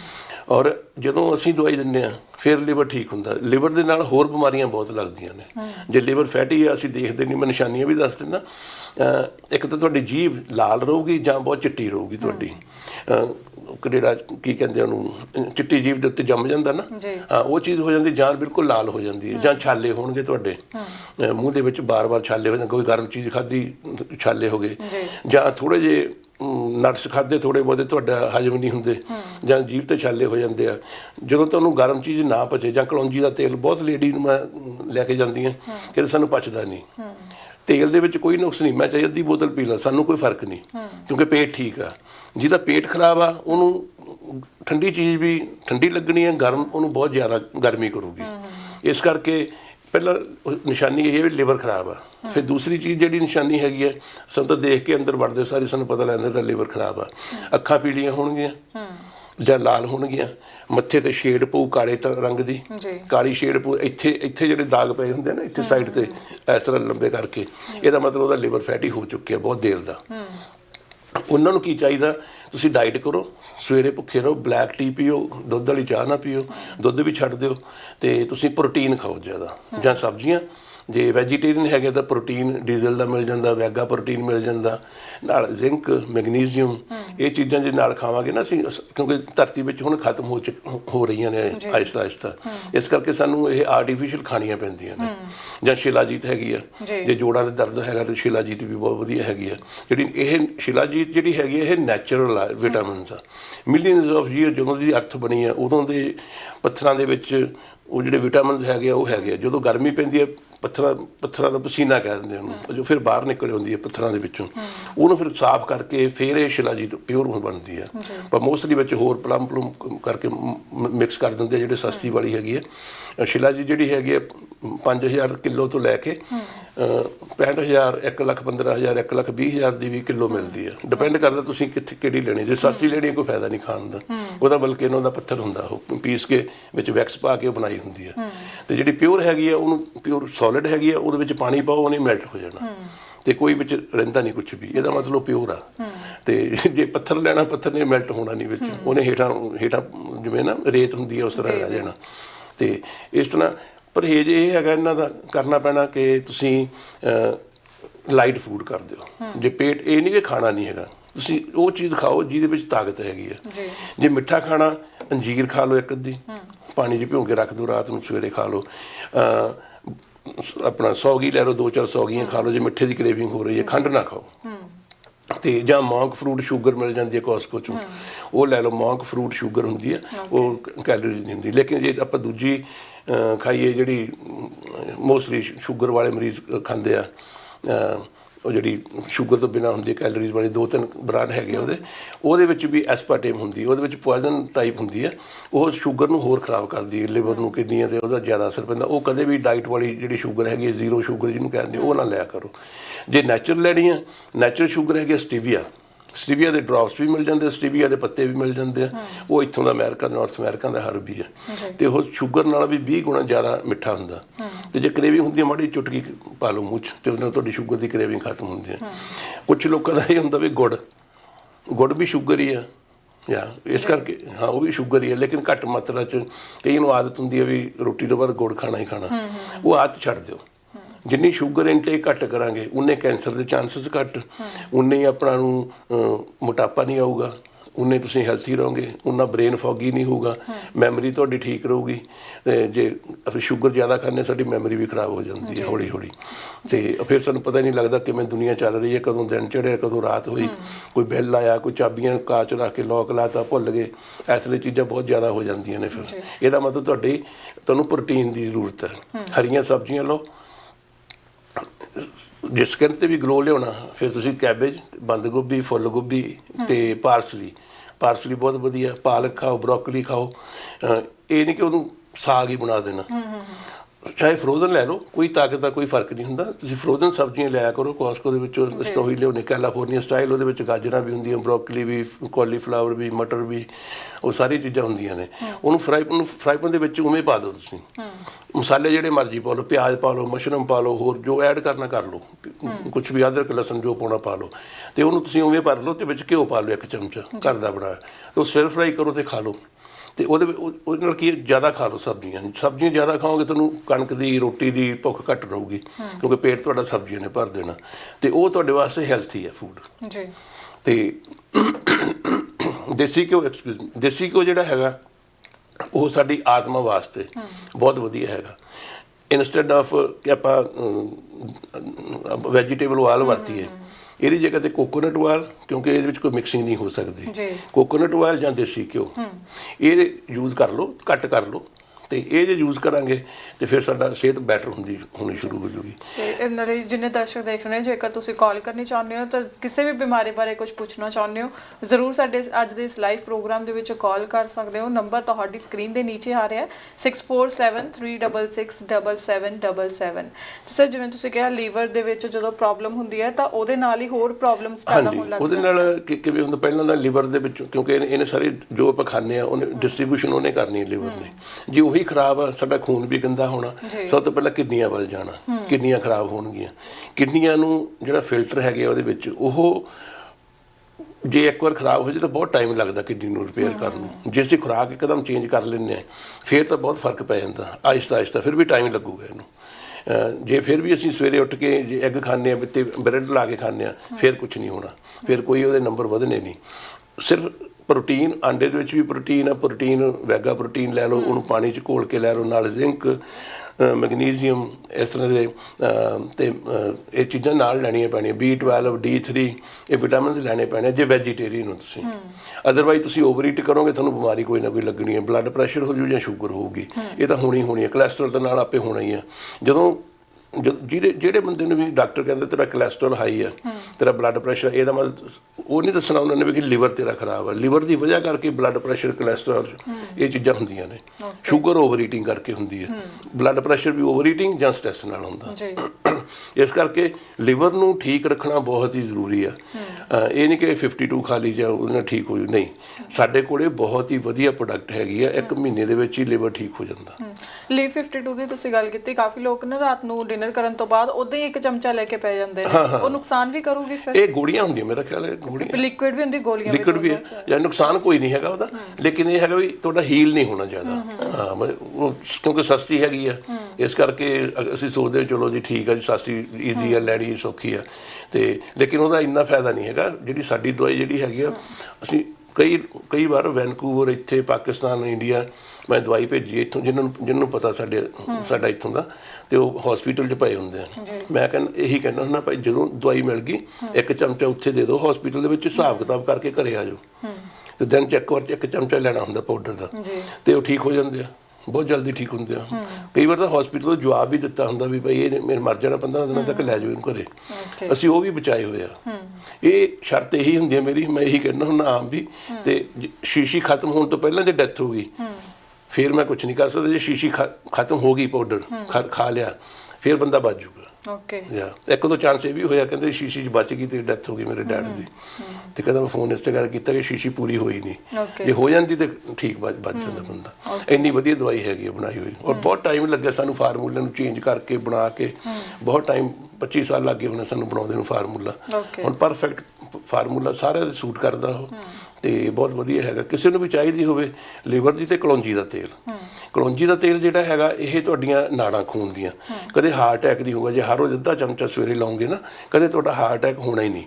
ਔਰ ਜਦੋਂ ਅਸੀਂ ਦਵਾਈ ਦਿੰਨੇ ਆ ਫਿਰ ਲਿਵਰ ਠੀਕ ਹੁੰਦਾ। ਲਿਵਰ ਦੇ ਨਾਲ ਹੋਰ ਬਿਮਾਰੀਆਂ ਬਹੁਤ ਲੱਗਦੀਆਂ ਨੇ। ਜੇ ਲਿਵਰ ਫੈਟੀ ਆ ਅਸੀਂ ਦੇਖਦੇ ਨਹੀਂ ਮੈਂ ਨਿਸ਼ਾਨੀਆਂ ਵੀ ਦੱਸ ਦਿੰਦਾ। ਇੱਕ ਤਾਂ ਤੁਹਾਡੀ ਜੀਭ ਲਾਲ ਰਹੂਗੀ ਜਾਂ ਬਹੁਤ ਚਿੱਟੀ ਰਹੂਗੀ ਤੁਹਾਡੀ। ਕਿਹੜਾ ਕੀ ਕਹਿੰਦੇ ਉਹਨੂੰ ਚਿੱਟੀ ਜੀਭ ਦੇ ਉੱਤੇ ਜੰਮ ਜਾਂਦਾ ਨਾ। ਹਾਂ ਉਹ ਚੀਜ਼ ਹੋ ਜਾਂਦੀ ਜਾਂ ਬਿਲਕੁਲ ਲਾਲ ਹੋ ਜਾਂਦੀ ਹੈ ਜਾਂ ਛਾਲੇ ਹੋਣਗੇ ਤੁਹਾਡੇ। ਮੂੰਹ ਦੇ ਵਿੱਚ ਬਾਰ-ਬਾਰ ਛਾਲੇ ਹੋ ਜਾਂਦੇ ਕੋਈ ਗਰਮ ਚੀਜ਼ ਖਾਧੀ ਛਾਲੇ ਹੋ ਗਏ। ਜੀ। ਥੋੜੇ ਜੇ ਨਟਸ ਖਾਦੇ ਥੋੜੇ ਬਹੁਤੇ ਤੁਹਾਡਾ ਹਜਮ ਨਹੀਂ ਹੁੰਦੇ ਜਾਂ ਜੀਭ ਤੇ ਛਾਲੇ ਹੋ ਜਾਂਦੇ ਆ। ਜਦੋਂ ਤੁਹਾਨੂੰ ਗਰਮ ਚੀਜ਼ ਨਾ ਪਚੇ ਜਾਂ ਕਲੌਂਜੀ ਦਾ ਤੇਲ ਬਹੁਤ ਲੇਡੀ ਨੂੰ ਮੈਂ ਲੈ ਕੇ ਜਾਂਦੀਆਂ ਕਿ ਸਾਨੂੰ ਪਚਦਾ ਨਹੀਂ। ਤੇਲ ਦੇ ਵਿੱਚ ਕੋਈ ਨੁਕਸ ਨਹੀਂ ਮੈਂ ਚਾਹੇ ਅੱਧੀ ਬੋਤਲ ਪੀ ਲਾਂ ਸਾਨੂੰ ਕੋਈ ਫ਼ਰਕ ਨਹੀਂ ਕਿਉਂਕਿ ਪੇਟ ਠੀਕ ਆ। ਜਿਹਦਾ ਪੇਟ ਖਰਾਬ ਆ ਉਹਨੂੰ ਠੰਡੀ ਚੀਜ਼ ਵੀ ਠੰਡੀ ਲੱਗਣੀ ਹੈ ਗਰਮ ਉਹਨੂੰ ਬਹੁਤ ਜ਼ਿਆਦਾ ਗਰਮੀ ਕਰੂਗੀ। ਇਸ ਕਰਕੇ ਪਹਿਲਾਂ ਨਿਸ਼ਾਨੀ ਇਹ ਹੈ ਵੀ ਲਿਵਰ ਖਰਾਬ ਆ ਫਿਰ ਦੂਸਰੀ ਚੀਜ਼ ਜਿਹੜੀ ਨਿਸ਼ਾਨੀ ਹੈਗੀ ਹੈ ਸਾਨੂੰ ਤਾਂ ਦੇਖ ਕੇ ਅੰਦਰ ਵੜਦੇ ਸਾਰੀ ਸਾਨੂੰ ਪਤਾ ਲੱਗਦਾ ਤਾਂ ਲਿਵਰ ਖਰਾਬ ਆ। ਅੱਖਾਂ ਪੀਲੀਆਂ ਹੋਣਗੀਆਂ। ਜਾਂ ਲਾਲ ਹੋਣਗੀਆਂ। ਮੱਥੇ ਤੇ ਸ਼ੇਡ ਪਊ ਕਾਲੇ ਤ- ਰੰਗ ਦੀ। ਕਾਲੀ ਸ਼ੇਡ ਪਊ ਇੱਥੇ ਇੱਥੇ ਜਿਹੜੇ ਦਾਗ ਪਏ ਹੁੰਦੇ ਨਾ ਇੱਥੇ ਸਾਈਡ ਤੇ ਇਸ ਤਰ੍ਹਾਂ ਲੰਬੇ ਕਰਕੇ। ਇਹਦਾ ਮਤਲਬ ਉਹਦਾ ਲਿਵਰ ਫੈਟੀ ਹੋ ਚੁੱਕਿਆ ਬਹੁਤ ਦੇਰ ਦਾ। ਉਹਨਾਂ ਨੂੰ ਕੀ ਚਾਹੀਦਾ? ਤੁਸੀਂ ਡਾਈਟ ਕਰੋ ਸਵੇਰੇ ਭੁੱਖੇ ਰਹੋ ਬਲੈਕ ਟੀ ਪੀਓ ਦੁੱਧ ਵਾਲੀ ਚਾਹ ਨਾ ਪੀਓ ਦੁੱਧ ਵੀ ਛੱਡ ਦਿਓ ਤੇ ਤੁਸੀਂ ਪ੍ਰੋਟੀਨ ਖਾਓ ਜ਼ਿਆਦਾ ਜਾਂ ਸਬਜ਼ੀਆਂ ਜੇ ਵੈਜੀਟੇਰੀਅਨ ਹੈਗੇ ਤਾਂ ਪ੍ਰੋਟੀਨ ਡੀਜ਼ਲ ਦਾ ਮਿਲ ਜਾਂਦਾ ਵੈਗਾ ਪ੍ਰੋਟੀਨ ਮਿਲ ਜਾਂਦਾ ਨਾਲ ਜ਼ਿੰਕ ਮੈਗਨੀਜ਼ੀਅਮ ਇਹ ਚੀਜ਼ਾਂ ਜੇ ਨਾਲ ਖਾਵਾਂਗੇ ਨਾ ਅਸੀਂ ਕਿਉਂਕਿ ਧਰਤੀ ਵਿੱਚ ਹੁਣ ਖਤਮ ਹੋ ਚੁੱਕ ਹੋ ਰਹੀਆਂ ਨੇ ਆਹਿਸਤਾ ਆਹਿਸਤਾ। ਇਸ ਕਰਕੇ ਸਾਨੂੰ ਇਹ ਆਰਟੀਫੀਸ਼ੀਅਲ ਖਾਣੀਆਂ ਪੈਂਦੀਆਂ ਨੇ। ਜਾਂ ਸ਼ਿਲਾਜੀਤ ਹੈਗੀ ਆ। ਜੀ। ਜੋੜਾਂ ਦੇ ਦਰਦ ਹੈਗਾ ਤਾਂ ਸ਼ਿਲਾਜੀਤ ਵੀ ਬਹੁਤ ਵਧੀਆ ਹੈਗੀ ਆ। ਜਿਹੜੀ ਇਹ ਸ਼ਿਲਾਜੀਤ ਜਿਹੜੀ ਹੈਗੀ ਆ ਇਹ ਨੈਚੁਰਲ ਆ ਵਿਟਾਮਿਨਸ ਆ। ਮਿਲੀਅਨਸ ਆਫ ਈਅਰ ਜਦੋਂ ਦੀ ਅਰਥ ਬਣੀ ਆ ਉਦੋਂ ਦੇ ਪੱਥਰਾਂ ਦੇ ਵਿੱਚ ਉਹ ਜਿਹੜੇ ਵਿਟਾਮਿਨਸ ਹੈਗੇ ਆ ਉਹ ਹੈਗੇ ਆ। ਜਦੋਂ ਗਰਮੀ ਪੈਂਦੀ ਹੈ ਪੱਥਰਾਂ ਪੱਥਰਾਂ ਦਾ ਪਸੀਨਾ ਕਹਿ ਦਿੰਦੇ ਉਹਨੂੰ ਜੋ ਫਿਰ ਬਾਹਰ ਨਿਕਲ ਆਉਂਦੀ ਹੈ ਪੱਥਰਾਂ ਦੇ ਵਿੱਚੋਂ। ਉਹਨੂੰ ਫਿਰ ਸਾਫ਼ ਕਰਕੇ ਫਿਰ ਇਹ ਸ਼ਿਲਾਜੀਤ ਪਿਓਰ ਬਣਦੀ ਆ ਪਰ ਮੋਸਟਲੀ ਵਿੱਚ ਹੋਰ ਪਲਮ ਪਲਮ ਕਰਕੇ ਮਿਕਸ ਕਰ ਦਿੰਦੇ ਆ ਜਿਹੜੇ ਸਸਤੀ ਵਾਲੀ ਹੈਗੀ ਹੈ। ਸ਼ਿਲਾਜੀਤ ਜਿਹੜੀ ਹੈਗੀ ਹੈ 5000 ਕਿਲੋ ਤੋਂ ਲੈ ਕੇ ਅ, 65000 1 ਲੱਖ 15000 1 ਲੱਖ 20000 ਦੀ ਵੀ ਕਿਲੋ ਮਿਲਦੀ ਆ ਡਿਪੈਂਡ ਕਰਦਾ ਤੁਸੀਂ ਕਿੱਥੇ ਕਿਹੜੀ ਲੈਣੀ ਜੇ ਸਸਤੀ ਲੈਣੀ ਹੈ, ਕੋਈ ਫਾਇਦਾ ਨਹੀਂ ਖਾਣ ਦਾ। ਉਹਦਾ ਬਲਕਿ ਇਹਨਾਂ ਦਾ ਪੱਥਰ ਹੁੰਦਾ ਉਹ ਪੀਸ ਕੇ ਵਿੱਚ ਵੈਕਸ ਪਾ ਕੇ ਬਣਾਈ ਹੁੰਦੀ ਆ ਤੇ ਜਿਹੜੀ ਪਿਓਰ ਹੈਗੀ ਆ ਉਹਨੂੰ ਪਿਓਰ ਸੋਲਿਡ ਹੈਗੀ ਆ ਉਹਦੇ ਵਿੱਚ ਪਾਣੀ ਪਾਓ ਉਹਨੇ ਮੈਲਟ ਹੋ ਜਾਣਾ। ਤੇ ਕੋਈ ਵਿੱਚ ਰਹਿੰਦਾ ਨਹੀਂ ਕੁਝ ਵੀ। ਇਹਦਾ ਮਤਲਬ ਪਿਓਰ ਆ। ਤੇ ਜੇ ਪੱਥਰ ਲੈਣਾ ਪੱਥਰ ਨੇ ਮੈਲਟ ਹੋਣਾ ਨਹੀਂ ਵਿੱਚ। ਉਹਨੇ ਹੇਠਾਂ ਹੇਠਾਂ ਜਿਵੇਂ ਨਾ ਰੇਤ ਹੁੰਦੀ ਆ ਉਸ ਤਰ੍ਹਾਂ ਰਹਿ ਜਾਣਾ। ਤੇ ਇਸ ਤਰ੍ਹਾਂ ਪਰਹੇਜ ਇਹ ਹੈਗਾ ਇਹਨਾਂ ਦਾ ਕਰਨਾ ਪੈਣਾ ਕਿ ਤੁਸੀਂ ਲਾਈਟ ਫੂਡ ਕਰ ਦਿਓ। ਜੇ ਪੇਟ ਇਹ ਨਹੀਂ ਕਿ ਖਾਣਾ ਨਹੀਂ ਹੈਗਾ। ਤੁਸੀਂ ਉਹ ਚੀਜ਼ ਖਾਓ ਜਿਹਦੇ ਵਿੱਚ ਤਾਕਤ ਹੈਗੀ ਆ। ਜੀ। ਮਿੱਠਾ ਖਾਣਾ ਅੰਜੀਰ ਖਾ ਲਓ ਇੱਕ ਅੱਧੀ। ਪਾਣੀ 'ਚ ਕੇ ਰੱਖ ਦਿਓ ਰਾਤ ਨੂੰ ਸਵੇਰੇ ਖਾ ਲਓ। ਆਪਣਾ ਸੌਗੀ ਲੈ ਲਓ ਦੋ ਚਾਰ ਸੌਗੀਆਂ ਖਾ ਲਓ ਜੇ ਮਿੱਠੇ ਦੀ ਕ੍ਰੇਵਿੰਗ ਹੋ ਰਹੀ ਹੈ ਖੰਡ ਨਾ ਖਾਓ। ਤੇ ਜਾਂ ਮੌਂਕ ਫਰੂਟ ਸ਼ੂਗਰ ਮਿਲ ਜਾਂਦੀ ਹੈ ਕੋਸਕੋ ਚੋਂ। ਉਹ ਲੈ ਲਓ ਮੌਂਕ ਫਰੂਟ ਸ਼ੂਗਰ ਹੁੰਦੀ ਹੈ ਉਹ ਕੈਲੋਰੀਜ਼ ਨਹੀਂ ਹੁੰਦੀ ਲੇਕਿਨ ਜੇ ਆਪਾਂ ਦੂਜੀ ਖਾਈਏ ਜਿਹੜੀ ਮੋਸਟਲੀ ਸ਼ੂਗਰ ਵਾਲੇ ਮਰੀਜ਼ ਖਾਂਦੇ ਆ ਉਹ ਜਿਹੜੀ ਸ਼ੂਗਰ ਤੋਂ ਬਿਨਾ ਹੁੰਦੀ ਕੈਲਰੀਜ਼ ਵਾਲੀ ਦੋ ਤਿੰਨ ਬ੍ਰਾਂਡ ਹੈਗੇ ਉਹਦੇ ਉਹਦੇ ਵਿੱਚ ਵੀ ਐਸਪਾਰਟੇਮ ਹੁੰਦੀ ਉਹਦੇ ਵਿੱਚ ਪੋਇਜ਼ਨ ਟਾਈਪ ਹੁੰਦੀ ਹੈ, ਉਹ ਸ਼ੂਗਰ ਨੂੰ ਹੋਰ ਖਰਾਬ ਕਰਦੀ ਹੈ, ਲਿਵਰ ਨੂੰ ਕਿਡਨੀਆਂ ਤੇ ਉਹਦਾ ਜ਼ਿਆਦਾ ਅਸਰ ਪੈਂਦਾ, ਉਹ ਕਦੇ ਵੀ ਡਾਈਟ ਵਾਲੀ ਜਿਹੜੀ ਸ਼ੂਗਰ ਹੈਗੀ ਹੈ, ਜ਼ੀਰੋ ਸ਼ੂਗਰ ਜਿਹਨੂੰ ਕਹਿੰਦੇ, ਉਹ ਨਾ ਲਿਆ ਕਰੋ। ਜੇ ਨੈਚੁਰਲ ਲੈਣੀ ਹੈ, ਨੈਚੁਰਲ ਸ਼ੂਗਰ ਹੈਗੀ ਸਟੀਵੀਆ ਸਟੀਵੀਆ ਦੇ ਡ੍ਰੌਪਸ ਵੀ ਮਿਲ ਜਾਂਦੇ ਸਟੀਵੀਆ ਦੇ ਪੱਤੇ ਵੀ ਮਿਲ ਜਾਂਦੇ ਆ। ਉਹ ਇੱਥੋਂ ਦਾ ਅਮਰੀਕਾ ਨਾਰਥ ਅਮਰੀਕਾ ਦਾ ਹਰਬ ਵੀ ਹੈ ਤੇ ਉਹ ਸ਼ੂਗਰ ਨਾਲ ਵੀ 20 ਗੁਣਾ ਜ਼ਿਆਦਾ ਮਿੱਠਾ ਹੁੰਦਾ। ਤੇ ਜੇ ਕਰੇਵਿੰਗ ਹੁੰਦੀ ਹੈ ਮਾੜੀ ਚੁਟਕੀ ਪਾ ਲਓ ਮੂੰਹ 'ਚ ਤੇ ਉਹਦੇ ਨਾਲ ਤੁਹਾਡੀ ਸ਼ੂਗਰ ਦੀ ਕਰੇਵਿੰਗ ਖਤਮ ਹੁੰਦੀ ਹੈ। ਕੁਝ ਲੋਕਾਂ ਦਾ ਇਹ ਹੁੰਦਾ ਵੀ ਗੁੜ ਗੁੜ ਵੀ ਸ਼ੂਗਰ ਹੀ ਆ। ਯਾ ਇਸ ਕਰਕੇ ਹਾਂ ਉਹ ਵੀ ਸ਼ੂਗਰ ਹੀ ਹੈ ਲੇਕਿਨ ਘੱਟ ਮਾਤਰਾ 'ਚ ਕਈ ਨੂੰ ਆਦਤ ਹੁੰਦੀ ਹੈ ਵੀ ਰੋਟੀ ਤੋਂ ਬਾਅਦ ਗੁੜ ਖਾਣਾ ਹੀ ਖਾਣਾ। ਉਹ ਆਦਤ ਛੱਡ ਦਿਓ। ਜਿੰਨੀ ਸ਼ੂਗਰ ਇਨਟੇਕ ਘੱਟ ਕਰਾਂਗੇ ਉਨੇ ਕੈਂਸਰ ਦੇ ਚਾਂਸਸ ਘੱਟ ਉਨੇ ਹੀ ਆਪਣਾ ਨੂੰ ਮੋਟਾਪਾ ਨਹੀਂ ਆਊਗਾ ਉਨੇ ਤੁਸੀਂ ਹੈਲਥੀ ਰਹੋਗੇ ਉਨਾ ਬ੍ਰੇਨ ਫੌਗੀ ਨਹੀਂ ਹੋਊਗਾ ਮੈਮਰੀ ਤੁਹਾਡੀ ਠੀਕ ਰਹੂਗੀ ਤੇ ਜੇ ਅਸੀਂ ਸ਼ੂਗਰ ਜ਼ਿਆਦਾ ਖਾਂਦੇ ਸਾਡੀ ਮੈਮਰੀ ਵੀ ਖਰਾਬ ਹੋ ਜਾਂਦੀ ਹੈ ਹੌਲੀ ਹੌਲੀ ਤੇ ਫਿਰ ਸਾਨੂੰ ਪਤਾ ਨਹੀਂ ਲੱਗਦਾ ਕਿਵੇਂ ਦੁਨੀਆ ਚੱਲ ਰਹੀ ਹੈ ਕਦੋਂ ਦਿਨ ਚੜ੍ਹਿਆ ਕਦੋਂ ਰਾਤ ਹੋਈ ਕੋਈ ਬਿੱਲ ਆਇਆ ਕੋਈ ਚਾਬੀਆਂ ਕਾਚ ਰੱਖ ਕੇ ਲੋਕ ਲਾਤਾ ਭੁੱਲ ਗਏ ਐਸਲੇ ਚੀਜ਼ਾਂ ਬਹੁਤ ਜ਼ਿਆਦਾ ਹੋ ਜਾਂਦੀਆਂ ਨੇ ਫਿਰ। ਇਹਦਾ ਮਤਲਬ ਤੁਹਾਡੀ ਤੁਹਾਨੂੰ ਪ੍ਰੋਟੀਨ ਦੀ ਜ਼ਰੂਰਤ ਹੈ। ਹਰੀਆਂ ਸਬਜ਼ੀਆਂ ਲਓ ਜੇ ਸਕਿਨ ਤੇ ਵੀ ਗਲੋ ਲਿਆਉਣਾ ਫਿਰ ਤੁਸੀਂ ਕੈਬੇਜ ਬੰਦ ਗੋਭੀ ਫੁੱਲ ਗੋਭੀ ਤੇ ਪਾਰਸਲੀ। ਪਾਰਸਲੀ ਬਹੁਤ ਵਧੀਆ ਪਾਲਕ ਖਾਓ ਬਰੋਕਲੀ ਖਾਓ। ਇਹ ਨਹੀਂ ਕਿ ਉਹਨੂੰ ਸਾਗ ਹੀ ਬਣਾ ਦੇਣਾ। ਚਾਹੇ ਫਰੋਜ਼ਨ ਲੈ ਲਓ ਕੋਈ ਤਾਕਤ ਦਾ ਕੋਈ ਫ਼ਰਕ ਨਹੀਂ ਹੁੰਦਾ। ਤੁਸੀਂ ਫਰੋਜ਼ਨ ਸਬਜ਼ੀਆਂ ਲਿਆ ਕਰੋ ਕੋਸਕੋ ਦੇ ਵਿੱਚੋਂ ਉਹੀ ਲਿਆਉਂਦੇ ਕੈਲੀਫੋਰਨੀਆ ਸਟਾਈਲ ਉਹਦੇ ਵਿੱਚ ਗਾਜਰਾਂ ਵੀ ਹੁੰਦੀਆਂ ਬਰੋਕਲੀ ਵੀ ਕਾਲੀਫਲਾਵਰ ਵੀ ਮਟਰ ਵੀ ਉਹ ਸਾਰੀ ਚੀਜ਼ਾਂ ਹੁੰਦੀਆਂ ਨੇ। ਉਹਨੂੰ ਫਰਾਈ ਨੂੰ ਫਰਾਈ ਪੈਨ ਦੇ ਵਿੱਚ ਉਵੇਂ ਪਾ ਦਿਓ ਤੁਸੀਂ। ਮਸਾਲੇ ਜਿਹੜੇ ਮਰਜ਼ੀ ਪਾ ਲਓ ਪਿਆਜ਼ ਪਾ ਲਓ ਮਸ਼ਰੂਮ ਪਾ ਲਓ ਹੋਰ ਜੋ ਐਡ ਕਰਨਾ ਕਰ ਲਓ। ਕੁਝ ਵੀ ਅਦਰਕ ਲਸਣ ਜੋ ਪਾਉਣਾ ਪਾ ਲਓ। ਤੇ ਉਹਨੂੰ ਤੁਸੀਂ ਉਵੇਂ ਭਰ ਲਓ ਤੇ ਵਿੱਚ ਘਿਓ ਪਾ ਲਓ ਇੱਕ ਚਮਚਾ ਘਰ ਦਾ ਤੇ ਉਹ ਸਟਰ ਫਰਾਈ ਕਰੋ ਤੇ ਖਾ ਲਓ। ਤੇ ਉਹਦੇ ਉਹਦੇ ਨਾਲ ਕੀ ਜ਼ਿਆਦਾ ਖਾ ਲਓ ਸਬਜ਼ੀਆਂ। ਸਬਜ਼ੀਆਂ ਜ਼ਿਆਦਾ ਖਾਓਗੇ ਤੁਹਾਨੂੰ ਕਣਕ ਦੀ ਰੋਟੀ ਦੀ ਭੁੱਖ ਘੱਟ ਰਹੂਗੀ ਕਿਉਂਕਿ ਪੇਟ ਤੁਹਾਡਾ ਸਬਜ਼ੀਆਂ ਨੇ ਭਰ ਦੇਣਾ। ਤੇ ਉਹ ਤੁਹਾਡੇ ਵਾਸਤੇ ਹੈਲਥੀ ਹੈ ਫੂਡ ਜੀ। ਤੇ ਦੇਸੀ ਘਿਓ ਐਕਸਕਿਊਜ਼ ਦੇਸੀ ਘਿਓ ਜਿਹੜਾ ਹੈਗਾ ਉਹ ਸਾਡੀ ਆਤਮਾ ਵਾਸਤੇ ਬਹੁਤ ਵਧੀਆ ਹੈਗਾ। ਇਨਸਟੈਡ ਆਫ ਕਿ ਆਪਾਂ ਵੈਜੀਟੇਬਲ ਆਇਲ ਵਰਤੀਏ ਇਹਦੀ ਜਗ੍ਹਾ ਤੇ ਕੋਕੋਨਟ ਆਇਲ ਕਿਉਂਕਿ ਇਹਦੇ ਵਿੱਚ ਕੋਈ ਮਿਕਸਿੰਗ ਨਹੀਂ ਹੋ ਸਕਦੀ। ਜੀ। ਕੋਕੋਨਟ ਆਇਲ ਜਾਂ ਦੇਸੀ ਘਿਓ। ਇਹ ਯੂਜ਼ ਕਰ ਲਓ ਘੱਟ ਕਰ ਲਓ। ਤੇ ਇਹ ਜੇ ਯੂਜ਼ ਕਰਾਂਗੇ ਤੇ ਫਿਰ ਸਾਡਾ ਸਿਹਤ ਬੈਟਰ ਹੁੰਦੀ ਹੋਣੀ ਸ਼ੁਰੂ ਹੋ ਜੂਗੀ। ਤੇ ਇਹਨਾਂ ਲਈ ਜਿੰਨੇ ਦਰਸ਼ਕ ਦੇਖ ਰਹੇ ਨੇ ਜੇਕਰ ਤੁਸੀਂ ਕਾਲ ਕਰਨੀ ਚਾਹੁੰਦੇ ਹੋ ਤਾਂ ਕਿਸੇ ਵੀ ਬਿਮਾਰੀ ਬਾਰੇ ਕੁਝ ਪੁੱਛਣਾ ਚਾਹੁੰਦੇ ਹੋ ਜ਼ਰੂਰ ਸਾਡੇ ਅੱਜ ਦੇ ਇਸ ਲਾਈਵ ਪ੍ਰੋਗਰਾਮ ਦੇ ਵਿੱਚ ਕਾਲ ਕਰ ਸਕਦੇ ਹੋ। ਨੰਬਰ ਤੁਹਾਡੀ ਸਕਰੀਨ ਦੇ ਨੀਚੇ ਆ ਰਿਹਾ ਹੈ 6473667777 ਤੇ ਸਰ ਜਿਵੇਂ ਤੁਸੀਂ ਕਿਹਾ ਲੀਵਰ ਦੇ ਵਿੱਚ ਜਦੋਂ ਪ੍ਰੋਬਲਮ ਹੁੰਦੀ ਹੈ ਤਾਂ ਉਹਦੇ ਨਾਲ ਹੀ ਹੋਰ ਪ੍ਰੋਬਲਮਸ ਪੈਦਾ ਹੋਣ ਲੱਗ ਉਹਦੇ ਨਾਲ ਕਿਵੇਂ ਹੁੰਦਾ ਪਹਿਲਾਂ ਦਾ ਲਿਵਰ ਦੇ ਵਿੱਚ ਕਿਉਂਕਿ ਇਹਨੇ ਸਾਰੇ ਜੋ ਆਪਾਂ ਖਾਂਦੇ ਆ ਉਹਨੇ ਡਿਸਟ੍ਰੀਬਿਊਸ਼ਨ ਉਹਨੇ ਕਰਨੀ ਹੈ ਲਿਵਰ ਨੇ ਜੇ ਉਹੀ ਖਰਾਬ ਆ ਸਾਡਾ ਖੂਨ ਵੀ ਗੰਦਾ ਹੋਣਾ। ਜੀ। ਸਭ ਤੋਂ ਪਹਿਲਾਂ ਕਿਡਨੀਆਂ ਵੱਲ ਜਾਣਾ ਕਿਡਨੀਆਂ ਖਰਾਬ ਹੋਣਗੀਆਂ। ਕਿਡਨੀਆਂ ਨੂੰ ਜਿਹੜਾ ਫਿਲਟਰ ਹੈਗੇ ਉਹਦੇ ਵਿੱਚ ਉਹ ਜੇ ਇੱਕ ਵਾਰ ਖਰਾਬ ਹੋ ਜਾਏ ਤਾਂ ਬਹੁਤ ਟਾਈਮ ਲੱਗਦਾ ਕਿਡਨੀ ਨੂੰ ਰਿਪੇਅਰ ਕਰਨ ਨੂੰ। ਜੇ ਅਸੀਂ ਖੁਰਾਕ ਇੱਕਦਮ ਚੇਂਜ ਕਰ ਲੈਂਦੇ ਆ ਫਿਰ ਤਾਂ ਬਹੁਤ ਫ਼ਰਕ ਪੈ ਜਾਂਦਾ। ਆਹਿਸਤਾ ਆਹਿਸਤਾ ਫਿਰ ਵੀ ਟਾਈਮ ਲੱਗੂਗਾ ਇਹਨੂੰ। ਜੇ ਫਿਰ ਵੀ ਅਸੀਂ ਸਵੇਰੇ ਉੱਠ ਕੇ ਜੇ ਐਗ ਖਾਂਦੇ ਆ ਤੇ ਬ੍ਰੈਡ ਲਾ ਕੇ ਖਾਂਦੇ ਆ ਫਿਰ ਕੁਝ ਨਹੀਂ ਹੋਣਾ। ਫਿਰ ਕੋਈ ਉਹਦੇ ਨੰਬਰ ਵਧਣੇ ਨਹੀਂ। ਸਿਰਫ ਪ੍ਰੋਟੀਨ ਆਂਡੇ ਦੇ ਵਿੱਚ ਵੀ ਪ੍ਰੋਟੀਨ ਆ ਪ੍ਰੋਟੀਨ ਵੈਗਾ ਪ੍ਰੋਟੀਨ ਲੈ ਲਓ ਉਹਨੂੰ ਪਾਣੀ 'ਚ ਘੋਲ ਕੇ ਲੈ ਲਓ ਨਾਲ ਜ਼ਿੰਕ ਮੈਗਨੀਜ਼ੀਅਮ ਇਸ ਤਰ੍ਹਾਂ ਦੇ ਤੇ ਇਹ ਚੀਜ਼ਾਂ ਨਾਲ ਲੈਣੀਆਂ ਪੈਣੀਆਂ B12 D3 ਇਹ ਵਿਟਾਮਿਨਸ ਲੈਣੇ ਪੈਣੇ ਜੇ ਵੈਜੀਟੇਰੀਅਨ ਹੋ ਤੁਸੀਂ। ਅਦਰਵਾਈਜ਼ ਤੁਸੀਂ ਓਵਰ ਈਟ ਕਰੋਗੇ ਤੁਹਾਨੂੰ ਬਿਮਾਰੀ ਕੋਈ ਨਾ ਕੋਈ ਲੱਗਣੀ ਹੈ ਬਲੱਡ ਪ੍ਰੈਸ਼ਰ ਹੋ ਜੂ ਜਾਂ ਸ਼ੂਗਰ ਹੋਊਗੀ। ਇਹ ਤਾਂ ਹੋਣੀ ਹੋਣੀ ਹੈ ਕੋਲੇਸਟ੍ਰੋਲ ਤਾਂ ਨਾਲ ਆਪੇ ਹੋਣਾ ਹੀ ਆ। ਜਦ- ਜਿਹੜੇ ਜਿਹੜੇ ਬੰਦੇ ਨੂੰ ਵੀ ਡਾਕਟਰ ਕਹਿੰਦੇ ਤੇਰਾ ਕੋਲੇਸਟ੍ਰੋਲ ਹਾਈ ਆ ਤੇਰਾ ਬਲੱਡ ਪ੍ਰੈਸ਼ਰ ਇਹਦਾ ਮਤਲਬ ਉਹ ਨਹੀਂ ਦੱਸਣਾ ਉਹਨਾਂ ਨੇ ਵੀ ਕਿ ਲਿਵਰ ਤੇਰਾ ਖਰਾਬ ਆ। ਲਿਵਰ ਦੀ ਵਜ੍ਹਾ ਕਰਕੇ ਬਲੱਡ ਪ੍ਰੈਸ਼ਰ ਕੋਲੇਸਟ੍ਰੋਲ ਇਹ ਚੀਜ਼ਾਂ ਹੁੰਦੀਆਂ ਨੇ। ਸ਼ੂਗਰ ਓਵਰ ਈਟਿੰਗ ਕਰਕੇ ਹੁੰਦੀ ਹੈ। ਬਲੱਡ ਪ੍ਰੈਸ਼ਰ ਵੀ ਓਵਰ ਈਟਿੰਗ ਜਾਂ ਸਟ੍ਰੈਸ ਨਾਲ ਹੁੰਦਾ। ਜੀ। ਇਸ ਕਰਕੇ ਲਿਵਰ ਨੂੰ ਠੀਕ ਰੱਖਣਾ ਬਹੁਤ ਹੀ ਜ਼ਰੂਰੀ ਅਹ ਇਹ ਨਹੀਂ ਕਿ 52 ਖਾ ਲਈ ਜਾਂ ਉਹਦੇ ਨਾਲ ਠੀਕ ਹੋ ਜੂ ਨਹੀਂ। ਸਾਡੇ ਕੋਲੇ ਬਹੁਤ ਹੀ ਵਧੀਆ ਪ੍ਰੋਡਕਟ ਹੈਗੀ ਆ। ਇੱਕ ਮਹੀਨੇ ਦੇ ਵਿੱਚ ਹੀ ਲਿਵਰ ਠੀਕ ਹੋ ਜਾਂਦਾ। ਲੀਵ 52 ਦੀ ਤੁਸੀਂ ਗੱਲ ਕੀਤੀ ਕਾਫੀ ਲੋਕ ਨਾ ਰਾਤ ਨੂੰ ਡਿਨਰ ਕਰਨ ਤੋਂ ਬਾਅਦ ਉਦਾਂ ਹੀ ਇੱਕ ਚਮਚਾ ਲੈ ਕੇ ਪੈ ਜਾਂਦੇ ਨੇ। ਉਹ ਨੁਕਸਾਨ ਵੀ ਕਰੂਗੀ ਫਿਰ। ਇਹ ਗੋਲੀਆਂ ਹੁੰਦੀਆਂ ਮੇਰਾ ਖਿਆਲ ਹੈ ਗੋਲੀਆਂ। ਲਿਕੁਇਡ ਵੀ ਹੁੰਦੀ ਗੋਲੀਆਂ ਲਿਕਵਿਡ ਵੀ ਹੈ ਜਾਂ ਨੁਕਸਾਨ ਕੋਈ ਨਹੀਂ ਹੈਗਾ ਉਹਦਾ। ਲੇਕਿਨ ਇਹ ਹੈਗਾ ਵੀ ਤੁਹਾਡਾ ਹੀਲ ਨਹੀਂ ਹੋਣਾ ਜ਼ਿਆਦਾ। ਹਾਂ ਉਹ ਕਿਉਂਕਿ ਸਸਤੀ ਹੈਗੀ ਆ। ਇਸ ਕਰਕੇ ਅਸੀਂ ਸੋਚਦੇ ਚਲੋ ਜੀ ਠੀਕ ਆ ਜੀ ਸਸਤੀ ਈਜ਼ੀ ਆ ਲੈਣੀ ਸੌਖੀ ਆ। ਤੇ ਲੇਕਿਨ ਉਹਦਾ ਇੰਨਾ ਫਾਇਦਾ ਨਹੀਂ ਹੈਗਾ। ਜਿਹੜੀ ਸਾਡੀ ਦਵਾਈ ਜਿਹੜੀ ਹੈਗੀ ਆ ਅਸੀਂ ਕਈ ਕਈ ਵਾਰ ਵੈਨਕੂਵਰ ਇੱਥੇ ਪਾਕਿਸਤਾਨ ਇੰਡੀਆ ਮੈਂ ਦਵਾਈ ਭੇਜੀ ਇੱਥੋਂ ਜਿਨ੍ਹਾਂ ਨੂੰ ਜਿਨ੍ਹਾਂ ਨੂੰ ਪਤਾ ਸਾਡੇ ਸਾਡਾ ਇੱਥੋਂ ਦਾ ਤੇ ਉਹ ਹਸਪੀਟਲ 'ਚ ਪਏ ਹੁੰਦੇ ਆ ਮੈਂ ਕਹਿੰਦਾ ਇਹੀ ਕਹਿੰਦਾ ਹੁੰਦਾ ਭਾਈ ਜਦੋਂ ਦਵਾਈ ਮਿਲ ਗਈ ਇੱਕ ਚਮਚਾ ਉੱਥੇ ਦੇ ਦਿਓ ਹਸਪੀਟਲ ਦੇ ਵਿੱਚ ਹਿਸਾਬ ਕਿਤਾਬ ਕਰਕੇ ਘਰੇ ਆ ਜਾਓ। ਤੇ ਦਿਨ ਚ ਇੱਕ ਵਾਰ 'ਚ ਇੱਕ ਚਮਚਾ ਲੈਣਾ ਹੁੰਦਾ ਪਾਊਡਰ ਦਾ। ਤੇ ਉਹ ਠੀਕ ਹੋ ਜਾਂਦੇ ਆ ਬਹੁਤ ਜਲਦੀ ਠੀਕ ਹੁੰਦੇ ਆ। ਕਈ ਵਾਰ ਤਾਂ ਹਸਪੀਟਲ ਤੋਂ ਜਵਾਬ ਵੀ ਦਿੱਤਾ ਹੁੰਦਾ ਵੀ ਭਾਈ ਇਹ ਮੇਰੇ ਮਰ ਜਾਣਾ 15 ਦਿਨਾਂ ਤੱਕ ਲੈ ਜਾਓ ਇਹਨੂੰ ਘਰੇ। ਅਸੀਂ ਉਹ ਵੀ ਬਚਾਏ ਹੋਏ ਆ। ਇਹ ਸ਼ਰਤ ਇਹੀ ਹੁੰਦੀ ਹੈ ਮੇਰੀ ਮੈਂ ਇਹੀ ਕਹਿੰਦਾ ਹੁੰਦਾ ਆਮ ਵੀ ਤੇ ਸ਼ੀਸ਼ੀ ਖਤਮ ਹੋਣ ਤੋਂ ਪਹਿਲਾਂ ਜੇ ਡੈਥ ਹੋ ਗਈ। ਫਿਰ ਮੈਂ ਕੁਝ ਨਹੀਂ ਕਰ ਸਕਦਾ ਜੇ ਸ਼ੀਸ਼ੀ ਖਤਮ ਹੋ ਗਈ ਪਾਊਡਰ ਖਾ- ਲਿਆ ਫਿਰ ਬੰਦਾ ਬਚ ਜਾਊਗਾ। ਓਕੇ। ਯਾ ਇੱਕ ਦੋ ਚਾਂਸ ਇਹ ਵੀ ਹੋਇਆ ਕਹਿੰਦੇ ਸ਼ੀਸ਼ੀ 'ਚ ਬਚ ਗਈ ਤੇ ਡੈਥ ਹੋ ਗਈ ਮੇਰੇ ਡੈਡ ਦੀ। ਤੇ ਕਹਿੰਦਾ ਮੈਂ ਫੋਨ ਇਸ ਤੇ ਕਰ ਕੀਤਾ ਕਿ ਸ਼ੀਸ਼ੀ ਪੂਰੀ ਹੋਈ ਨਹੀਂ. ਜੇ ਹੋ ਜਾਂਦੀ ਤੇ ਠੀਕ ਬਚ ਬਚ ਜਾਂਦਾ ਬੰਦਾ। ਇੰਨੀ ਵਧੀਆ ਦਵਾਈ ਹੈਗੀ ਬਣਾਈ ਹੋਈ। ਔਰ ਬਹੁਤ ਟਾਈਮ ਲੱਗਿਆ ਸਾਨੂੰ ਫਾਰਮੂਲੇ ਨੂੰ ਚੇਂਜ ਕਰਕੇ ਬਣਾ ਕੇ। ਬਹੁਤ ਟਾਈਮ 25 ਸਾਲ ਲੱਗੇ ਹੋਣੇ ਸਾਨੂੰ ਬਣਾਉਂਦੇ ਨੂੰ ਫਾਰਮੂਲਾ. ਹੁਣ ਪਰਫੈਕਟ ਫਾਰਮੂਲਾ ਸਾਰਿਆਂ ਦੇ ਸੂਟ ਕਰਦਾ ਉਹ। ਤੇ ਬਹੁਤ ਵਧੀਆ ਹੈਗਾ। ਕਿਸੇ ਨੂੰ ਵੀ ਚਾਹੀਦੀ ਹੋਵੇ ਲੀਵਰ ਦੀ ਤੇ ਕਲੌਂਜੀ ਦਾ ਤੇਲ। ਕਲੌਂਜੀ ਦਾ ਤੇਲ ਜਿਹੜਾ ਹੈਗਾ ਇਹ ਤੁਹਾਡੀਆਂ ਨਾੜਾਂ ਖੂਨ ਦੀਆਂ। ਕਦੇ ਹਾਰਟ ਅਟੈਕ ਨਹੀਂ ਹੋਊਗਾ। ਜੇ ਹਰ ਰੋਜ਼ ਅੱਧਾ ਚਮਚਾ ਸਵੇਰੇ ਲਾਉਂਗੇ ਨਾ ਕਦੇ ਤੁਹਾਡਾ ਹਾਰਟ ਅਟੈਕ ਹੋਣਾ ਹੀ ਨਹੀਂ।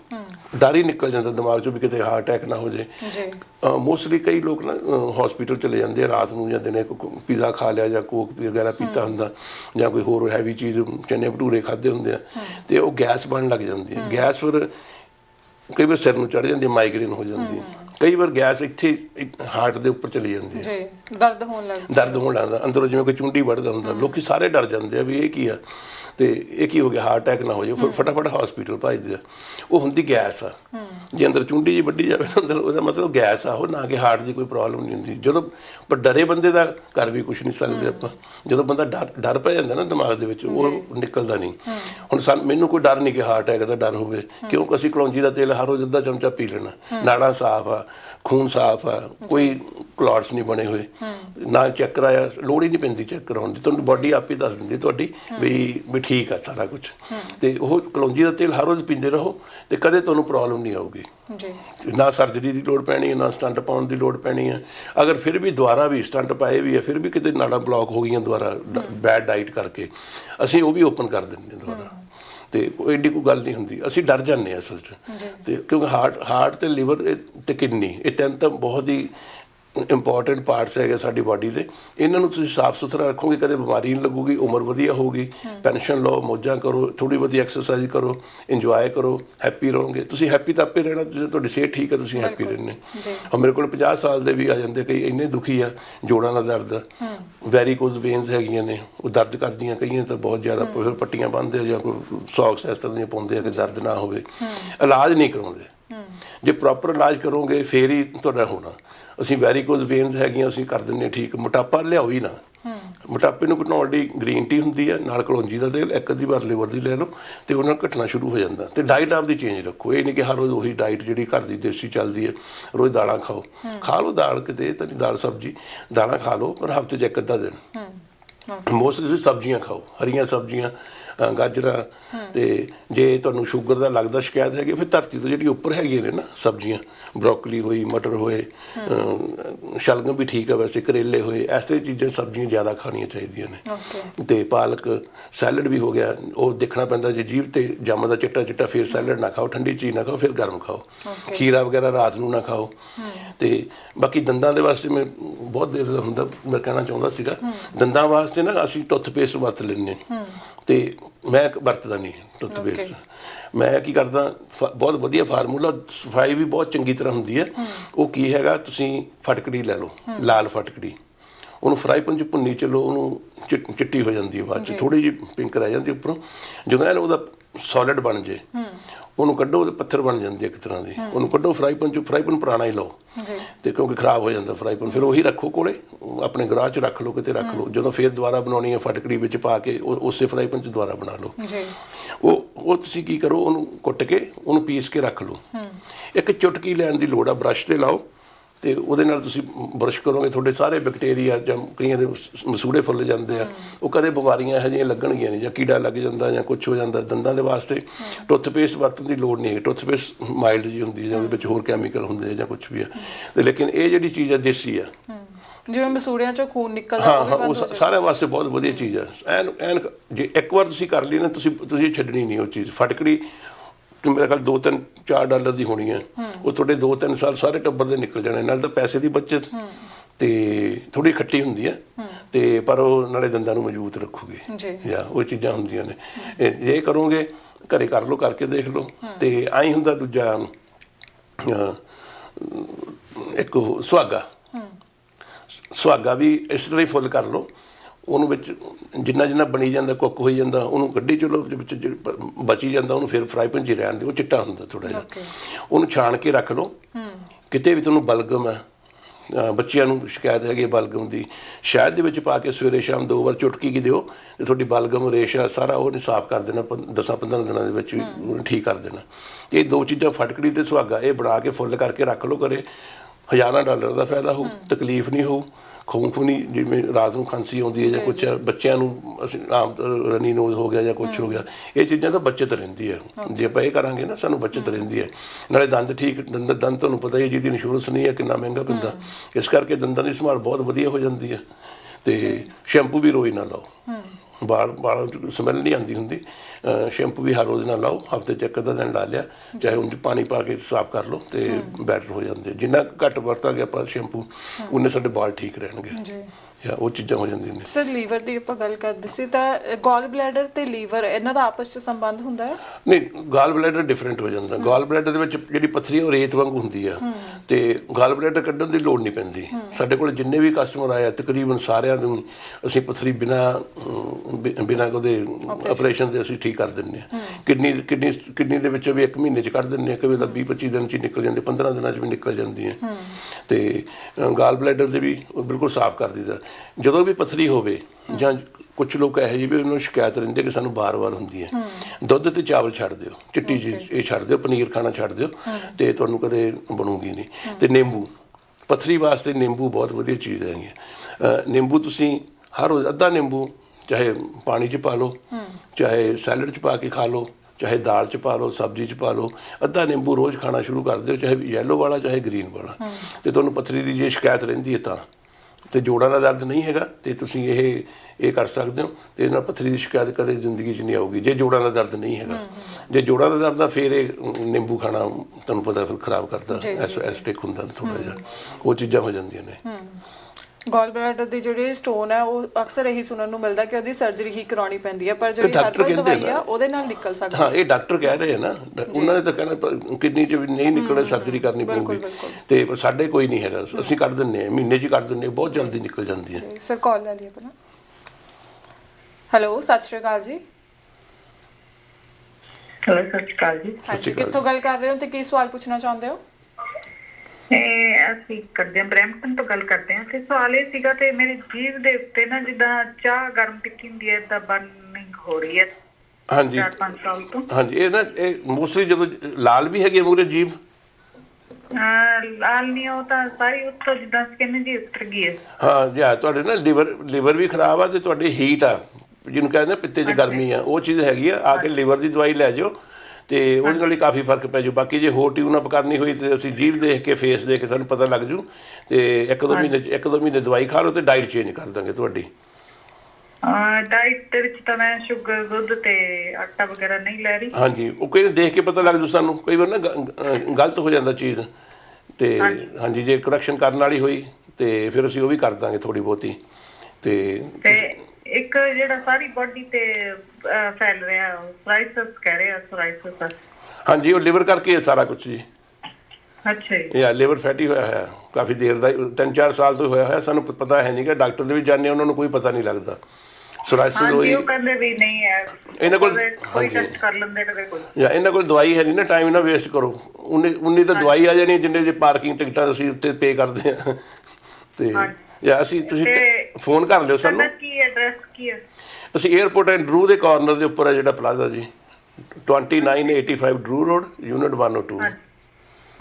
ਡਰ ਹੀ ਨਿਕਲ ਜਾਂਦਾ ਦਿਮਾਗ ਚੋਂ ਵੀ ਕਿਤੇ ਹਾਰਟ ਅਟੈਕ ਨਾ ਹੋ ਜੇ। ਜੀ ਮੋਸਟਲੀ ਕਈ ਲੋਕ ਨਾ ਹਸਪੀਟਲ ਚਲੇ ਜਾਂਦੇ ਆ ਰਾਤ ਨੂੰ ਜਾਂ ਦਿਨੇ ਪੀਜ਼ਾ ਖਾ ਲਿਆ ਜਾਂ ਕੋਕ ਵਗੈਰਾ ਪੀਤਾ ਹੁੰਦਾ ਜਾਂ ਕੋਈ ਹੋਰ ਹੈਵੀ ਚੀਜ਼ ਚਨੇ ਭਟੂਰੇ ਖਾਦੇ ਹੁੰਦੇ ਆ ਤੇ ਉਹ ਗੈਸ ਬਣਨ ਲੱਗ ਜਾਂਦੀ ਹੈ। ਗੈਸ ਫਿਰ ਕਈ ਵਾਰ ਸਿਰ ਨੂੰ ਚੜ ਜਾਂਦੀ ਮਾਈਗ੍ਰੇਨ ਹੋ ਜਾਂਦੀ ਹੈ। ਕਈ ਵਾਰ ਗੈਸ ਇੱਥੇ ਹਾਰਟ ਦੇ ਉੱਪਰ ਚਲੀ ਜਾਂਦੀ ਹੈ। ਜੀ ਦਰਦ ਹੋਣ ਲੱਗ ਦਰਦ ਹੋਣ ਲੱਗਦਾ ਅੰਦਰੋਂ ਜਿਵੇਂ ਕੋਈ ਚੁੰਡੀ ਵੱਢਦਾ ਹੁੰਦਾ ਲੋਕੀ ਸਾਰੇ ਡਰ ਜਾਂਦੇ ਆ ਵੀ ਇਹ ਕੀ ਆ? ਤੇ ਇਹ ਕੀ ਹੋ ਗਿਆ ਹਾਰਟ ਅਟੈਕ ਨਾ ਹੋ ਜਾਏ ਫਿਰ ਫਟਾਫਟ ਹਸਪੀਟਲ ਭੱਜਦੇ ਆ। ਉਹ ਹੁੰਦੀ ਗੈਸ ਆ। ਜੇ ਅੰਦਰ ਚੁੰਡੀ ਜੀ ਵੱਢੀ ਜਾਵੇ ਅੰਦਰ ਉਹਦਾ ਮਤਲਬ ਗੈਸ ਆ ਉਹ ਨਾ ਕਿ ਹਾਰਟ ਦੀ ਕੋਈ ਪ੍ਰੋਬਲਮ ਨਹੀਂ ਹੁੰਦੀ। ਜਦੋਂ ਪਰ ਡਰੇ ਬੰਦੇ ਦਾ ਕਰ ਵੀ ਕੁਝ ਨਹੀਂ ਸਕਦੇ ਆਪਾਂ। ਜਦੋਂ ਬੰਦਾ ਡਰ ਡਰ ਪੈ ਜਾਂਦਾ ਨਾ ਦਿਮਾਗ ਦੇ ਵਿੱਚ ਉਹ ਨਿਕਲਦਾ ਨਹੀਂ। ਹੁਣ ਸਾਨੂੰ ਮੈਨੂੰ ਕੋਈ ਡਰ ਨਹੀਂ ਕਿ ਹਾਰਟ ਅਟੈਕ ਦਾ ਡਰ ਹੋਵੇ। ਕਿਉਂਕਿ ਅਸੀਂ ਕਲੌਂਜੀ ਦਾ ਤੇਲ ਹਰ ਰੋਜ਼ ਅੱਧਾ ਚਮਚਾ ਪੀ ਲੈਣਾ। ਨਾੜਾਂ ਸਾਫ਼ ਆ। ਖੂਨ ਸਾਫ਼ ਆ ਕੋਈ ਕਲੌਟਸ ਨਹੀਂ ਬਣੇ ਹੋਏ। ਨਾ ਚੈੱਕ ਕਰਾਇਆ ਲੋੜ ਹੀ ਨਹੀਂ ਪੈਂਦੀ ਚੈੱਕ ਕਰਾਉਣ ਦੀ। ਤੁਹਾਨੂੰ ਬਾਡੀ ਆਪੇ ਦੱਸ ਦਿੰਦੀ ਤੁਹਾਡੀ ਵੀ ਵੀ ਠੀਕ ਆ ਸਾਰਾ ਕੁਝ ਤੇ ਉਹ ਕਲੌਂਜੀ ਦਾ ਤੇਲ ਹਰ ਰੋਜ਼ ਪੀਂਦੇ ਰਹੋ ਤੇ ਕਦੇ ਤੁਹਾਨੂੰ ਪ੍ਰੋਬਲਮ ਨਹੀਂ ਆਊਗੀ। ਜੀ। ਨਾ ਸਰਜਰੀ ਦੀ ਲੋੜ ਪੈਣੀ ਹੈ ਨਾ ਸਟੰਟ ਪਾਉਣ ਦੀ ਲੋੜ ਪੈਣੀ ਹੈ ਅਗਰ ਫਿਰ ਵੀ ਦੁਬਾਰਾ ਵੀ ਸਟੰਟ ਪਾਏ ਵੀ ਹੈ ਫਿਰ ਵੀ ਕਿਤੇ ਨਾੜਾਂ ਬਲੌਕ ਹੋ ਗਈਆਂ ਦੁਬਾਰਾ ਬੈਡ ਡਾਈਟ ਕਰਕੇ। ਅਸੀਂ ਉਹ ਵੀ ਓਪਨ ਕਰ ਦਿੰਦੇ ਹਾਂ ਦੁਬਾਰਾ। ਤੇ ਕੋਈ ਏਡੀ ਕੋਈ ਗੱਲ ਨਹੀਂ ਹੁੰਦੀ। ਅਸੀਂ ਡਰ ਜਾਂਦੇ ਹਾਂ ਅਸਲ 'ਚ। ਤੇ ਕਿਉਂਕਿ ਹਾਰਟ ਹਾਰਟ ਤੇ ਲਿਵਰ ਤੇ ਕਿਡਨੀ ਇਹ ਤਿੰਨ ਤਾਂ ਬਹੁਤ ਹੀ ਇੰਪੋਰਟੈਂਟ ਪਾਰਟਸ ਹੈਗੇ ਸਾਡੀ ਬਾਡੀ ਦੇ। ਇਹਨਾਂ ਨੂੰ ਤੁਸੀਂ ਸਾਫ਼ ਸੁਥਰਾ ਰੱਖੋਗੇ ਕਦੇ ਬਿਮਾਰੀ ਨਹੀਂ ਲੱਗੂਗੀ ਉਮਰ ਵਧੀਆ ਹੋਊਗੀ। ਪੈਨਸ਼ਨ ਲਓ ਮੌਜਾਂ ਕਰੋ ਥੋੜੀ ਬਹੁਤੀ ਐਕਸਰਸਾਈਜ਼ ਕਰੋ ਇੰਜੋਏ ਕਰੋ ਹੈਪੀ ਰਹੋਗੇ। ਤੁਸੀਂ ਹੈਪੀ ਤਾਂ ਆਪੇ ਰਹਿਣਾ ਜੇ ਤੁਹਾਡੀ ਸਿਹਤ ਠੀਕ ਹੈ ਤੁਸੀਂ ਹੈਪੀ ਰਹਿੰਦੇ। ਹੁਣ ਮੇਰੇ ਕੋਲ 50 ਸਾਲ ਦੇ ਵੀ ਆ ਜਾਂਦੇ ਕਈ ਇੰਨੇ ਦੁਖੀ ਆ ਜੋੜਾਂ ਦਾ ਦਰਦ। ਵੈਰੀਕੋਜ਼ ਵੇਨਸ ਹੈਗੀਆਂ ਨੇ ਉਹ ਦਰਦ ਕਰਦੀਆਂ ਕਈਆਂ ਤਾਂ ਬਹੁਤ ਜ਼ਿਆਦਾ ਫਿਰ ਪੱਟੀਆਂ ਬੰਨ੍ਹਦੇ ਆ ਜਾਂ ਕੋਈ ਸੌਕਸ ਇਸ ਤਰ੍ਹਾਂ ਦੀਆਂ ਪਾਉਂਦੇ ਆ ਕਿ ਦਰਦ ਨਾ ਹੋਵੇ। ਇਲਾਜ ਨਹੀਂ ਕਰਾਉਂਦੇ। ਜੇ ਪ੍ਰੋਪਰ ਇਲਾਜ ਕਰੋਗੇ ਫੇਰ ਹੀ ਤੁਹਾਡਾ ਹੋਣਾ। ਅਸੀਂ ਵੈਰੀਕੋਜ਼ ਵੇਨਸ ਹੈਗੀਆਂ ਅਸੀਂ ਕਰ ਹਾਂ ਠੀਕ। ਮੋਟਾਪਾ ਲਿਆਓ ਹੀ ਨਾ। ਮੋਟਾਪੇ ਨੂੰ ਘਟਾਉਣ ਲਈ ਗ੍ਰੀਨ ਟੀ ਹੁੰਦੀ ਹੈ ਨਾਲ ਕਲੌਂਜੀ ਦਾ ਤੇਲ ਇੱਕ ਅੱਧੀ ਵਾਰ ਲਿਵਰ ਦੀ ਲੈ ਲਓ ਤੇ ਉਹਨਾਂ ਨਾਲ ਘਟਣਾ ਸ਼ੁਰੂ ਹੋ ਜਾਂਦਾ। ਤੇ ਡਾਈਟ ਆਪਦੀ ਚੇਂਜ ਰੱਖੋ। ਇਹ ਨਹੀਂ ਕਿ ਹਰ ਰੋਜ਼ ਉਹੀ ਡਾਈਟ ਜਿਹੜੀ ਘਰ ਦੀ ਦੇਸੀ ਚੱਲਦੀ ਹੈ ਰੋਜ਼ ਦਾਲਾਂ ਖਾਓ। ਖਾ ਲਓ ਦਾਲ ਕਿਤੇ ਤਾਂ ਨਹੀਂ ਦਾਲ ਸਬਜ਼ੀ। ਦਾਲਾਂ ਖਾ ਲਓ ਪਰ ਹਫ਼ਤੇ 'ਚ ਇੱਕ ਅੱਧਾ ਦਿਨ। ਮੋਸਟਲੀ ਸਬਜ਼ੀਆਂ ਖਾਓ ਹਰੀਆਂ ਸਬਜ਼ੀਆਂ ਗਾਜਰਾਂ ਤੇ ਜੇ ਤੁਹਾਨੂੰ ਸ਼ੂਗਰ ਦਾ ਲੱਗਦਾ ਸ਼ਿਕਾਇਤ ਹੈਗੀ ਫਿਰ ਧਰਤੀ ਤੋਂ ਜਿਹੜੀ ਉੱਪਰ ਹੈਗੀਆਂ ਨੇ ਨਾ ਸਬਜ਼ੀਆਂ ਬਰੋਕਲੀ ਹੋਈ ਮਟਰ ਹੋਏ ਸ਼ਲਗਮ ਵੀ ਠੀਕ ਹੈ ਵੈਸੇ ਕਰੇਲੇ ਹੋਏ ਐਸੇ ਚੀਜ਼ਾਂ ਸਬਜ਼ੀਆਂ ਜ਼ਿਆਦਾ ਖਾਣੀਆਂ ਚਾਹੀਦੀਆਂ ਨੇ। ਤੇ ਪਾਲਕ ਸੈਲਡ ਵੀ ਹੋ ਗਿਆ ਉਹ ਦੇਖਣਾ ਪੈਂਦਾ ਜੇ ਜੀਭ ਤੇ ਜੰਮਦਾ ਚਿੱਟਾ ਚਿੱਟਾ ਫਿਰ ਸੈਲਡ ਨਾ ਖਾਓ ਠੰਡੀ ਚੀਜ਼ ਨਾ ਖਾਓ ਫਿਰ ਗਰਮ ਖਾਓ. ਖੀਰਾ ਵਗੈਰਾ ਰਾਤ ਨੂੰ ਨਾ ਖਾਓ। ਤੇ ਬਾਕੀ ਦੰਦਾਂ ਦੇ ਵਾਸਤੇ ਮੈਂ ਬਹੁਤ ਦੇਰ ਦਾ ਹੁੰਦਾ ਮੈਂ ਕਹਿਣਾ ਚਾਹੁੰਦਾ ਸੀਗਾ ਦੰਦਾਂ ਵਾਸਤੇ ਨਾ ਅਸੀਂ ਟੁੱਥਪੇਸਟ ਵਰਤ ਲੈਂਦੇ ਹਾਂ। ਤੇ ਮੈਂ ਵਰਤਦਾ ਨਹੀਂ ਟੁੱਥਪੇਸਟ ਮੈਂ ਕੀ ਕਰਦਾ ਬਹੁਤ ਵਧੀਆ ਫਾਰਮੂਲਾ ਸਫ਼ਾਈ ਵੀ ਬਹੁਤ ਚੰਗੀ ਤਰ੍ਹਾਂ ਹੁੰਦੀ ਹੈ। ਉਹ ਕੀ ਹੈਗਾ ਤੁਸੀਂ ਫਟਕੜੀ ਲੈ ਲਓ ਲਾਲ ਫਟਕੜੀ। ਉਹਨੂੰ ਫਰਾਈ ਪੈਨ 'ਚ ਭੁੰਨੀ ਚਲੋ ਉਹਨੂੰ ਚਿੱਟੀ ਹੋ ਜਾਂਦੀ ਹੈ ਬਾਅਦ 'ਚ। ਥੋੜੀ ਜਿਹੀ ਪਿੰਕ ਰਹਿ ਜਾਂਦੀ ਉੱਪਰੋਂ। ਜਦੋਂ ਐਨ ਉਹਦਾ ਸੋਲਿਡ ਬਣ ਜੇ ਉਹਨੂੰ ਕੱਢੋ ਉਹਦੇ ਪੱਥਰ ਬਣ ਜਾਂਦੇ ਇੱਕ ਤਰ੍ਹਾਂ ਦੇ। ਉਹਨੂੰ ਕੱਢੋ ਫਰਾਈ ਪੈਨ 'ਚ ਫਰਾਈ ਪੈਨ ਪੁਰਾਣਾ ਹੀ ਲਓ। ਜੀ। ਤੇ ਕਿਉਂਕਿ ਖਰਾਬ ਹੋ ਜਾਂਦਾ ਫਰਾਈ ਪੈਨ ਫਿਰ ਉਹੀ ਰੱਖੋ ਕੋਲੇ ਆਪਣੇ ਗਰਾਹ 'ਚ ਰੱਖ ਲਓ ਕਿਤੇ ਰੱਖ ਲਓ। ਜਦੋਂ ਫੇਰ ਦੁਬਾਰਾ ਬਣਾਉਣੀ ਹੈ ਫਟਕੜੀ ਵਿੱਚ ਪਾ ਕੇ ਉਸੇ ਫਰਾਈ ਪੈਨ 'ਚ ਦੁਬਾਰਾ ਬਣਾ ਲਓ। ਜੀ। ਉਹ ਉਹ ਤੁਸੀਂ ਕੀ ਕਰੋ ਉਹਨੂੰ ਕੁੱਟ ਕੇ ਉਹਨੂੰ ਪੀਸ ਕੇ ਰੱਖ ਲਓ। ਇੱਕ ਚੁਟਕੀ ਲੈਣ ਦੀ ਲੋੜ ਆ ਬ੍ਰਸ਼ ਤੇ ਲਾਓ। ਤੇ ਉਹਦੇ ਨਾਲ ਤੁਸੀਂ ਬਰਸ਼ ਕਰੋਗੇ ਤੁਹਾਡੇ ਸਾਰੇ ਬੈਕਟੀਰੀਆ ਜਾਂ ਕਈਆਂ ਦੇ ਮਸੂੜੇ ਫੁੱਲ ਜਾਂਦੇ ਆ। ਉਹ ਕਦੇ ਬਿਮਾਰੀਆਂ ਇਹੋ ਜਿਹੀਆਂ ਲੱਗਣਗੀਆਂ ਨਹੀਂ ਜਾਂ ਕੀੜਾ ਲੱਗ ਜਾਂਦਾ ਜਾਂ ਕੁਝ ਹੋ ਜਾਂਦਾ ਦੰਦਾਂ ਦੇ ਵਾਸਤੇ। ਟੁੱਥਪੇਸਟ ਵਰਤਣ ਦੀ ਲੋੜ ਨਹੀਂ ਹੈ ਟੁੱਥਪੇਸਟ ਮਾਈਲਡ ਜੀ ਹੁੰਦੀ ਹੈ ਜਾਂ ਉਹਦੇ ਵਿੱਚ ਹੋਰ ਕੈਮੀਕਲ ਹੁੰਦੇ ਆ ਜਾਂ ਕੁਝ ਵੀ ਆ। ਤੇ ਲੇਕਿਨ ਇਹ ਜਿਹੜੀ ਚੀਜ਼ ਆ ਦੇਸੀ ਆ। ਜਿਵੇਂ ਮਸੂੜਿਆਂ ਚੋਂ ਖੂਨ ਨਿਕਲਦਾ ਹਾਂ ਉਹ ਵੀ ਹਾਂ ਬੰਦ ਉਹ ਹੋ ਸਾ- ਸਾਰਿਆਂ ਵਾਸਤੇ ਬਹੁਤ ਵਧੀਆ ਚੀਜ਼ ਹੈ ਐਨ ਐਨ ਜੇ ਇੱਕ ਵਾਰ ਤੁਸੀਂ ਕਰ ਲਈ ਨਾ ਤੁਸੀਂ ਤੁਸੀਂ ਛੱਡਣੀ ਨਹੀਂ ਉਹ ਚੀਜ਼। ਫਟਕੜੀ ਮੇਰੇ ਖਿਆਲ 2-3 4 ਡਾਲਰ ਦੀ ਹੋਣੀ ਹੈ। ਉਹ ਤੁਹਾਡੇ 2-3 ਸਾਲ ਸਾਰੇ ਟੱਬਰ ਦੇ ਨਿਕਲ ਜਾਣੇ ਨਾਲ ਤਾਂ ਪੈਸੇ ਦੀ ਬਚਤ ਤੇ ਥੋੜੀ ਖੱਟੀ ਹੁੰਦੀ ਹੈ। ਤੇ ਪਰ ਉਹ ਨਾਲੇ ਦੰਦਾਂ ਨੂੰ ਮਜ਼ਬੂਤ ਰੱਖੂਗੀ। ਜੀ। ਉਹ ਚੀਜ਼ਾਂ ਹੁੰਦੀਆਂ ਨੇ। ਇਹ ਜੇ ਕਰੋਗੇ ਘਰੇ ਕਰ ਲਓ ਕਰਕੇ ਦੇਖ ਲਓ। ਤੇ ਆਈ ਹੁੰਦਾ ਦੂਜਾ ਇੱਕ ਸੁਹਾਗਾ। ਸੁਹਾਗਾ ਵੀ ਇਸ ਤਰ੍ਹਾਂ ਹੀ ਫੁੱਲ ਕਰ ਲਓ। ਉਹਨੂੰ ਵਿੱਚ ਜਿੰਨਾ ਜਿੰਨਾ ਬਣੀ ਜਾਂਦਾ ਕੁੱਕ ਹੋਈ ਜਾਂਦਾ ਉਹਨੂੰ ਕੱਢੀ ਚਲੋ ਵਿੱਚ ਬਚੀ ਜਾਂਦਾ ਉਹਨੂੰ ਫਿਰ ਫਰਾਈ ਪੈਨ 'ਚ ਰਹਿਣ ਦਿਓ ਚਿੱਟਾ ਹੁੰਦਾ ਥੋੜਾ ਜਿਹਾ. ਉਹਨੂੰ ਛਾਣ ਕੇ ਰੱਖ ਲਓ। ਕਿਤੇ ਵੀ ਤੁਹਾਨੂੰ ਬਲਗਮ ਹੈ ਬੱਚਿਆਂ ਨੂੰ ਸ਼ਿਕਾਇਤ ਹੈਗੀ ਬਲਗਮ ਦੀ ਸ਼ਹਿਦ ਦੇ ਵਿੱਚ ਪਾ ਕੇ ਸਵੇਰੇ ਸ਼ਾਮ ਦੋ ਵਾਰ ਚੁਟਕੀ ਕੀ ਦਿਓ ਤੇ ਤੁਹਾਡੀ ਬਲਗਮ ਰੇਸ਼ਾ ਸਾਰਾ ਉਹ ਸਾਫ਼ ਕਰ ਦੇਣਾ 10 15 ਦਿਨਾਂ ਦੇ ਵਿੱਚ ਠੀਕ ਕਰ ਦੇਣਾ। ਇਹ ਦੋ ਚੀਜ਼ਾਂ ਫਟਕੜੀ ਤੇ ਸੁਹਾਗਾ ਇਹ ਬਣਾ ਕੇ ਫੁੱਲ ਕਰਕੇ ਰੱਖ ਲਓ ਘਰੇ। ਹਜ਼ਾਰਾਂ ਡਾਲਰ ਦਾ ਫਾਇਦਾ ਹੋਊ ਤਕਲੀਫ ਨਹੀਂ ਹੋਊ। ਖੂਨ ਖੂਨੀ ਜਿਵੇਂ ਰਾਤ ਨੂੰ ਖਾਂਸੀ ਆਉਂਦੀ ਹੈ ਜਾਂ ਕੁਝ ਬੱਚਿਆਂ ਨੂੰ ਅਸੀਂ ਆਮ ਰਨੀ ਨੋਜ਼ ਹੋ ਗਿਆ ਜਾਂ ਕੁਝ ਹੋ ਗਿਆ ਇਹ ਚੀਜ਼ਾਂ ਤਾਂ ਬਚਤ ਰਹਿੰਦੀ ਹੈ। ਜੇ ਆਪਾਂ ਇਹ ਕਰਾਂਗੇ ਨਾ ਸਾਨੂੰ ਬਚਤ ਰਹਿੰਦੀ ਹੈ। ਨਾਲੇ ਦੰਦ ਠੀਕ ਦੰਦ ਦੰਦ ਤੁਹਾਨੂੰ ਪਤਾ ਹੀ ਹੈ ਜਿਹਦੀ ਇੰਸ਼ੋਰੈਂਸ ਨਹੀਂ ਹੈ ਕਿੰਨਾ ਮਹਿੰਗਾ ਪੈਂਦਾ ਇਸ ਕਰਕੇ ਦੰਦਾਂ ਦੀ ਸੰਭਾਲ ਬਹੁਤ ਵਧੀਆ ਹੋ ਜਾਂਦੀ ਹੈ। ਤੇ ਸ਼ੈਂਪੂ ਵੀ ਰੋਜ਼ ਨਾ ਲਾਓ। ਵਾਲ ਵਾਲਾਂ ਚ ਸਮੈਲ ਨਹੀਂ ਆਉਂਦੀ ਹੁੰਦੀ। ਸ਼ੈਂਪੂ ਵੀ ਹਰ ਰੋਜ਼ ਨਾ ਲਾਓ ਹਫ਼ਤੇ ਚ ਇੱਕ ਅੱਧਾ ਦਿਨ ਲਾ ਲਿਆ ਚਾਹੇ ਉਹਨੂੰ ਪਾਣੀ ਪਾ ਕੇ ਸਾਫ਼ ਕਰ ਲਓ ਤੇ ਬੈਟਰ ਹੋ ਜਾਂਦੇ ਜਿੰਨਾ ਘੱਟ ਵਰਤਾਂਗੇ ਆਪਾਂ ਸ਼ੈਂਪੂ ਉਨੇ ਸਾਡੇ ਵਾਲ ਠੀਕ ਰਹਿਣਗੇ। ਜੀ। ਜਾਂ ਉਹ ਚੀਜ਼ਾਂ ਹੋ ਜਾਂਦੀਆਂ ਨੇ। ਸਰ ਲੀਵਰ ਦੀ ਆਪਾਂ ਗੱਲ ਕਰਦੇ ਸੀ ਤਾਂ ਗੋਲ ਬਲੈਡਰ ਤੇ ਲੀਵਰ ਇਹਨਾਂ ਦਾ ਆਪਸ ਵਿੱਚ ਸੰਬੰਧ ਹੁੰਦਾ ਹੈ? ਨਹੀਂ ਗਾਲ ਬਲੈਡਰ ਡਿਫਰੈਂਟ ਹੋ ਜਾਂਦਾ। ਗਾਲ ਬਲੈਡਰ ਦੇ ਵਿੱਚ ਜਿਹੜੀ ਪੱਥਰੀ ਹੈ ਉਹ ਰੇਤ ਵਾਂਗੂ ਹੁੰਦੀ ਆ। ਤੇ ਗਾਲ ਬਲੈਡਰ ਕੱਢਣ ਦੀ ਲੋੜ ਨਹੀਂ ਪੈਂਦੀ। ਸਾਡੇ ਕੋਲ ਜਿੰਨੇ ਵੀ ਕਸਟਮਰ ਆਏ ਆ ਤਕਰੀਬਨ ਸਾਰਿਆਂ ਨੂੰ ਅਸੀਂ ਪੱਥਰੀ ਬਿਨਾ ਬਿਨਾ ਉਹਦੇ ਆਪਰੇਸ਼ਨ ਦੇ ਅਸੀਂ ਠੀਕ ਕਰ ਦਿੰਨੇ ਆ। ਕਿਡਨੀ ਕਿਡਨੀ ਕਿਡਨੀ ਦੇ ਵਿੱਚ ਵੀ 1 ਮਹੀਨੇ ਚ ਕੱਢ ਦਿੰਨੇ ਆ ਕਦੇ ਤਾਂ 20 25 ਦਿਨ ਚ ਨਿਕਲ ਜਾਂਦੇ 15 ਦਿਨਾਂ ਚ ਵੀ ਨਿਕਲ ਜਾਂਦੀ ਹੈ। ਤੇ ਗਾਲ ਬਲੈਡਰ ਦੇ ਵੀ ਉਹ ਬਿਲਕੁਲ ਸਾਫ਼ ਕਰ ਦਿੱਤਾ ਜਦੋਂ ਵੀ ਪੱਥਰੀ ਹੋਵੇ ਜਾਂ ਕੁਝ ਲੋਕ ਇਹੋ ਜਿਹੇ ਵੀ ਉਹਨਾਂ ਸ਼ਿਕਾਇਤ ਰਹਿੰਦੀ ਕਿ ਸਾਨੂੰ ਬਾਰ-ਬਾਰ ਹੁੰਦੀ ਹੈ। ਦੁੱਧ ਤੇ ਚਾਵਲ ਛੱਡ ਦਿਓ ਚਿੱਟੀ ਚੀਜ਼ ਇਹ ਛੱਡ ਦਿਓ ਪਨੀਰ ਖਾਣਾ ਛੱਡ ਦਿਓ ਤੇ ਤੁਹਾਨੂੰ ਕਦੇ ਬਣੂਗੀ ਨਹੀਂ। ਤੇ ਨਿੰਬੂ ਪੱਥਰੀ ਵਾਸਤੇ ਨਿੰਬੂ ਬਹੁਤ ਵਧੀਆ ਚੀਜ਼ ਹੈਗੀ ਨਿੰਬੂ ਤੁਸੀਂ ਹਰ ਰੋਜ਼ ਅੱਧਾ ਨਿੰਬੂ ਚਾਹੇ ਪਾਣੀ 'ਚ ਪਾ ਲਓ ਚਾਹੇ ਸੈਲਡ 'ਚ ਪਾ ਕੇ ਖਾ ਲਓ ਚਾਹੇ ਦਾਲ 'ਚ ਪਾ ਲਓ ਸਬਜ਼ੀ 'ਚ ਪਾ ਲਓ ਅੱਧਾ ਨਿੰਬੂ ਰੋਜ਼ ਖਾਣਾ ਸ਼ੁਰੂ ਕਰ ਦਿਓ ਚਾਹੇ ਯੈਲੋ ਵਾਲਾ ਚਾਹੇ ਗ੍ਰੀਨ ਵਾਲਾ। ਤੇ ਤੁਹਾਨੂੰ ਪੱਥਰੀ ਦੀ ਜੇ ਸ਼ਿਕਾਇਤ ਰਹਿੰਦੀ ਹੈ ਤਾਂ। ਤੇ ਜੋੜਾਂ ਦਾ ਦਰਦ ਨਹੀਂ ਹੈਗਾ ਤੇ ਤੁਸੀਂ ਇਹ ਇਹ ਕਰ ਸਕਦੇ ਹੋ ਤੇ ਇਹਨਾਂ ਪੱਥਰੀ ਦੀ ਸ਼ਿਕਾਇਤ ਕਦੇ ਜ਼ਿੰਦਗੀ 'ਚ ਨਹੀਂ ਆਊਗੀ ਜੇ ਜੋੜਾਂ ਦਾ ਦਰਦ ਨਹੀਂ ਹੈਗਾ। ਜੇ ਜੋੜਾਂ ਦਾ ਦਰਦ ਆ ਫਿਰ ਇਹ ਨਿੰਬੂ ਖਾਣਾ ਤੁਹਾਨੂੰ ਪਤਾ ਫਿਰ ਖਰਾਬ ਕਰਦਾ ਐਸ ਐਸਟਿਕ ਹੁੰਦਾ ਥੋੜਾ ਜਿਹਾ। ਉਹ ਚੀਜ਼ਾਂ ਹੋ ਜਾਂਦੀਆਂ ਨੇ। ਗੋਲ ਬਲੈਡਰ ਦੀ ਜਿਹੜੀ ਸਟੋਨ ਹੈ ਉਹ ਅਕਸਰ ਇਹੀ ਸੁਣਨ ਨੂੰ ਮਿਲਦਾ ਕਿ ਉਹਦੀ ਸਰਜਰੀ ਹੀ ਕਰਾਉਣੀ ਪੈਂਦੀ ਹੈ ਪਰ ਜਿਹੜੀ ਡਾਕਟਰ ਹਰਬਲ ਕਹਿੰਦੇ ਦਵਾਈ ਆ। ਉਹਦੇ ਨਾਲ ਨਿਕਲ ਸਕਦੀ ਹਾਂ ਇਹ ਡਾਕਟਰ ਕਹਿ ਰਹੇ ਨਾ ਉਹਨਾਂ ਨੇ ਤਾਂ ਕਹਿਣਾ ਕਿਡਨੀ 'ਚ ਵੀ ਨਹੀਂ ਨਿਕਲੇ ਸਰਜਰੀ ਕਰਨੀ ਪਊਗੀ। ਤੇ ਪਰ ਸਾਡੇ ਕੋਈ ਨਹੀਂ ਹੈਗਾ ਅਸੀਂ ਕਰ ਦਿੰਨੇ ਆ ਮਹੀਨੇ 'ਚ ਕਰ ਦਿੰਨੇ ਬਹੁਤ ਜਲਦੀ ਨਿਕਲ ਜਾਂਦੀ ਹੈ। ਸਰ ਕਾਲ ਲੈ ਲਈਏ ਪਹਿਲਾਂ। ਹੈਲੋ ਸਤਿ ਸ਼੍ਰੀ ਅਕਾਲ ਜੀ। ਹੈਲੋ ਸਤਿ ਸ਼੍ਰੀ ਅਕਾਲ ਜੀ। ਕਿੱਥੋਂ ਗੱਲ ਕਰ ਰਹੇ ਹੋ ਤੇ ਕੀ ਸਵਾਲ ਪੁੱਛਣਾ ਚਾਹੁੰਦੇ ਹੋ? ਅਸੀਂ ਕਰਦੇ ਬ੍ਰੈਂਪਟਨ ਤੋਂ ਗੱਲ ਕਰਦੇ ਹਾਂ। ਤੇ ਸਵਾਲ ਇਹ ਸੀਗਾ ਤੇ ਮੇਰੇ ਜੀਭ ਦੇ ਉੱਤੇ ਨਾ ਜਿੱਦਾਂ ਚਾਹ ਗਰਮ ਟਿੱਕੀ ਹੁੰਦੀ ਹੈ ਤਾਂ ਬਰਨਿੰਗ ਹੋ ਰਹੀ ਹੈ। ਹਾਂਜੀ। 4-5 ਸਾਲ ਤੋਂ। ਹਾਂਜੀ ਇਹ ਨਾ ਇਹ ਮੋਸਟਲੀ ਜਦੋਂ ਲਾਲ ਵੀ ਹੈਗੀ ਮੂਰੇ ਜੀਭ? ਅਹ ਲਾਲ ਨਹੀਂ ਉਹ ਤਾਂ ਸਾਰੀ ਉੱਤੋਂ ਜਿੱਦਾਂ ਸਕਿਨ ਜੀ ਉਤਰ ਗਈ ਹੈ। ਹਾਂ ਜਾਂ ਤੁਹਾਡੇ ਨਾ ਲਿਵਰ ਲਿਵਰ ਵੀ ਖਰਾਬ ਆ ਤੇ ਤੁਹਾਡੀ ਹੀਟ ਆ। ਜਿਹਨੂੰ ਕਹਿੰਦੇ ਪਿੱਤੇ 'ਚ ਗਰਮੀ ਆ ਉਹ ਚੀਜ਼ ਹੈਗੀ ਆ। ਆ ਕੇ ਲਿਵਰ ਦੀ ਦਵਾਈ ਲੈ ਜਾਓ। ਤੇ ਉਹਦੇ ਨਾਲ ਹੀ ਕਾਫੀ ਫ਼ਰਕ ਪੈ ਜਾਊ ਬਾਕੀ ਜੇ ਹੋਰ ਟਿਊਨ ਅਪ ਕਰਨੀ ਹੋਈ ਤੇ ਅਸੀਂ ਜੀਭ ਦੇਖ ਕੇ ਫੇਸ ਦੇਖ ਕੇ ਸਾਨੂੰ ਪਤਾ ਲੱਗ ਜੂ। ਤੇ ਇੱਕ ਦੋ ਮਹੀਨੇ ਇੱਕ ਦੋ ਮਹੀਨੇ ਦਵਾਈ ਖਾ ਲਓ ਤੇ ਡਾਈਟ ਚੇਂਜ ਕਰ ਦਾਂਗੇ ਤੁਹਾਡੀ। ਡਾਈਟ ਦੇ ਵਿੱਚ ਤਾਂ ਮੈਂ ਸ਼ੂਗਰ ਦੁੱਧ ਤੇ ਆਟਾ ਵਗੈਰਾ ਨਹੀਂ ਲੈ ਰਹੀ। ਹਾਂਜੀ ਉਹ ਕੋਈ ਦੇਖ ਕੇ ਪਤਾ ਲੱਗ ਜੂ ਸਾਨੂੰ। ਕਈ ਵਾਰ ਨਾ ਗਲਤ ਹੋ ਜਾਂਦਾ ਚੀਜ਼। ਤੇ ਹਾਂਜੀ। ਜੇ ਕਰੈਕਸ਼ਨ ਕਰਨ ਵਾਲੀ ਹੋਈ ਤੇ ਫਿਰ ਅਸੀਂ ਉਹ ਵੀ ਕਰ ਦਾਂਗੇ ਥੋੜੀ ਬਹੁਤੀ। ਤੇ ਇੱਕ ਜਿਹੜਾ ਸਾਰੀ ਬਾਡੀ ਤੇ ਅਹ, ਫੈਲ ਰਿਹਾ ਸੋਰਾਇਸਿਸ ਕਹਿ ਰਹੇ ਆ ਸੋਰਾਇਸਿਸ ਹਾਂਜੀ ਉਹ ਲਿਵਰ ਕਰਕੇ ਹੈ ਸਾਰਾ ਕੁਝ ਜੀ। ਅੱਛਾ ਜੀ। ਇਹ ਲਿਵਰ ਫੈਟੀ ਹੋਇਆ ਹੈ। ਕਾਫੀ ਦੇਰ ਦਾ ਤਿੰਨ ਚਾਰ ਸਾਲ ਤੋਂ ਹੋਇਆ ਹੋਇਆ ਸਾਨੂੰ ਪ- ਪਤਾ ਹੈ ਨਹੀਂ ਕਿ ਡਾਕਟਰ ਦੇ ਵੀ ਜਾਣੇ ਉਹਨਾਂ ਨੂੰ ਕੋਈ ਪਤਾ ਨਹੀਂ ਲੱਗਦਾ। ਸੋਰਾਇਸਿਸ ਹਾਂਜੀ ਹੋਈ ਉਹ ਕਹਿੰਦੇ ਵੀ ਨਹੀਂ ਹੈ। ਇਹਨਾਂ ਕੋਲ- ਕੋਈ ਹਾਂਜੀ। ਟੈਸਟ ਕਰ ਲੈਂਦੇ ਕਦੇ ਕੋਈ। ਜਾਂ ਇਹਨਾਂ ਕੋਲ ਦਵਾਈ ਹੈ ਨਹੀਂ ਨਾ ਟਾਈਮ ਨਾ ਵੇਸਟ ਕਰੋ। ਉਨੀ ਉਨੀ ਤਾਂ ਦਵਾਈ ਆ ਜਾਣੀ ਜਿੰਨੇ ਜੇ ਪਾਰਕਿੰਗ ਟਿਕਟਾਂ ਅਸੀਂ ਉੱਤੇ ਪੇ ਕਰਦੇ ਆ। ਤੇ ਜਾਂ ਅਸੀਂ ਤੁਸੀਂ ਫੋਨ ਕਰ ਲਿਓ ਸਾਨੂੰ। ਕੀ ਐਡਰੈਸ ਕੀ ਹੈ? ਅਸੀਂ 에어ਪੋਰਟ ਐਂਡ ਰੂ ਦੇ ਕਾਰਨਰ ਦੇ ਉੱਪਰ ਹੈ ਜਿਹੜਾ ਪਲਾਜ਼ਾ ਜੀ। 2985 ਡਰੂ ਰੋਡ ਯੂਨਿਟ 102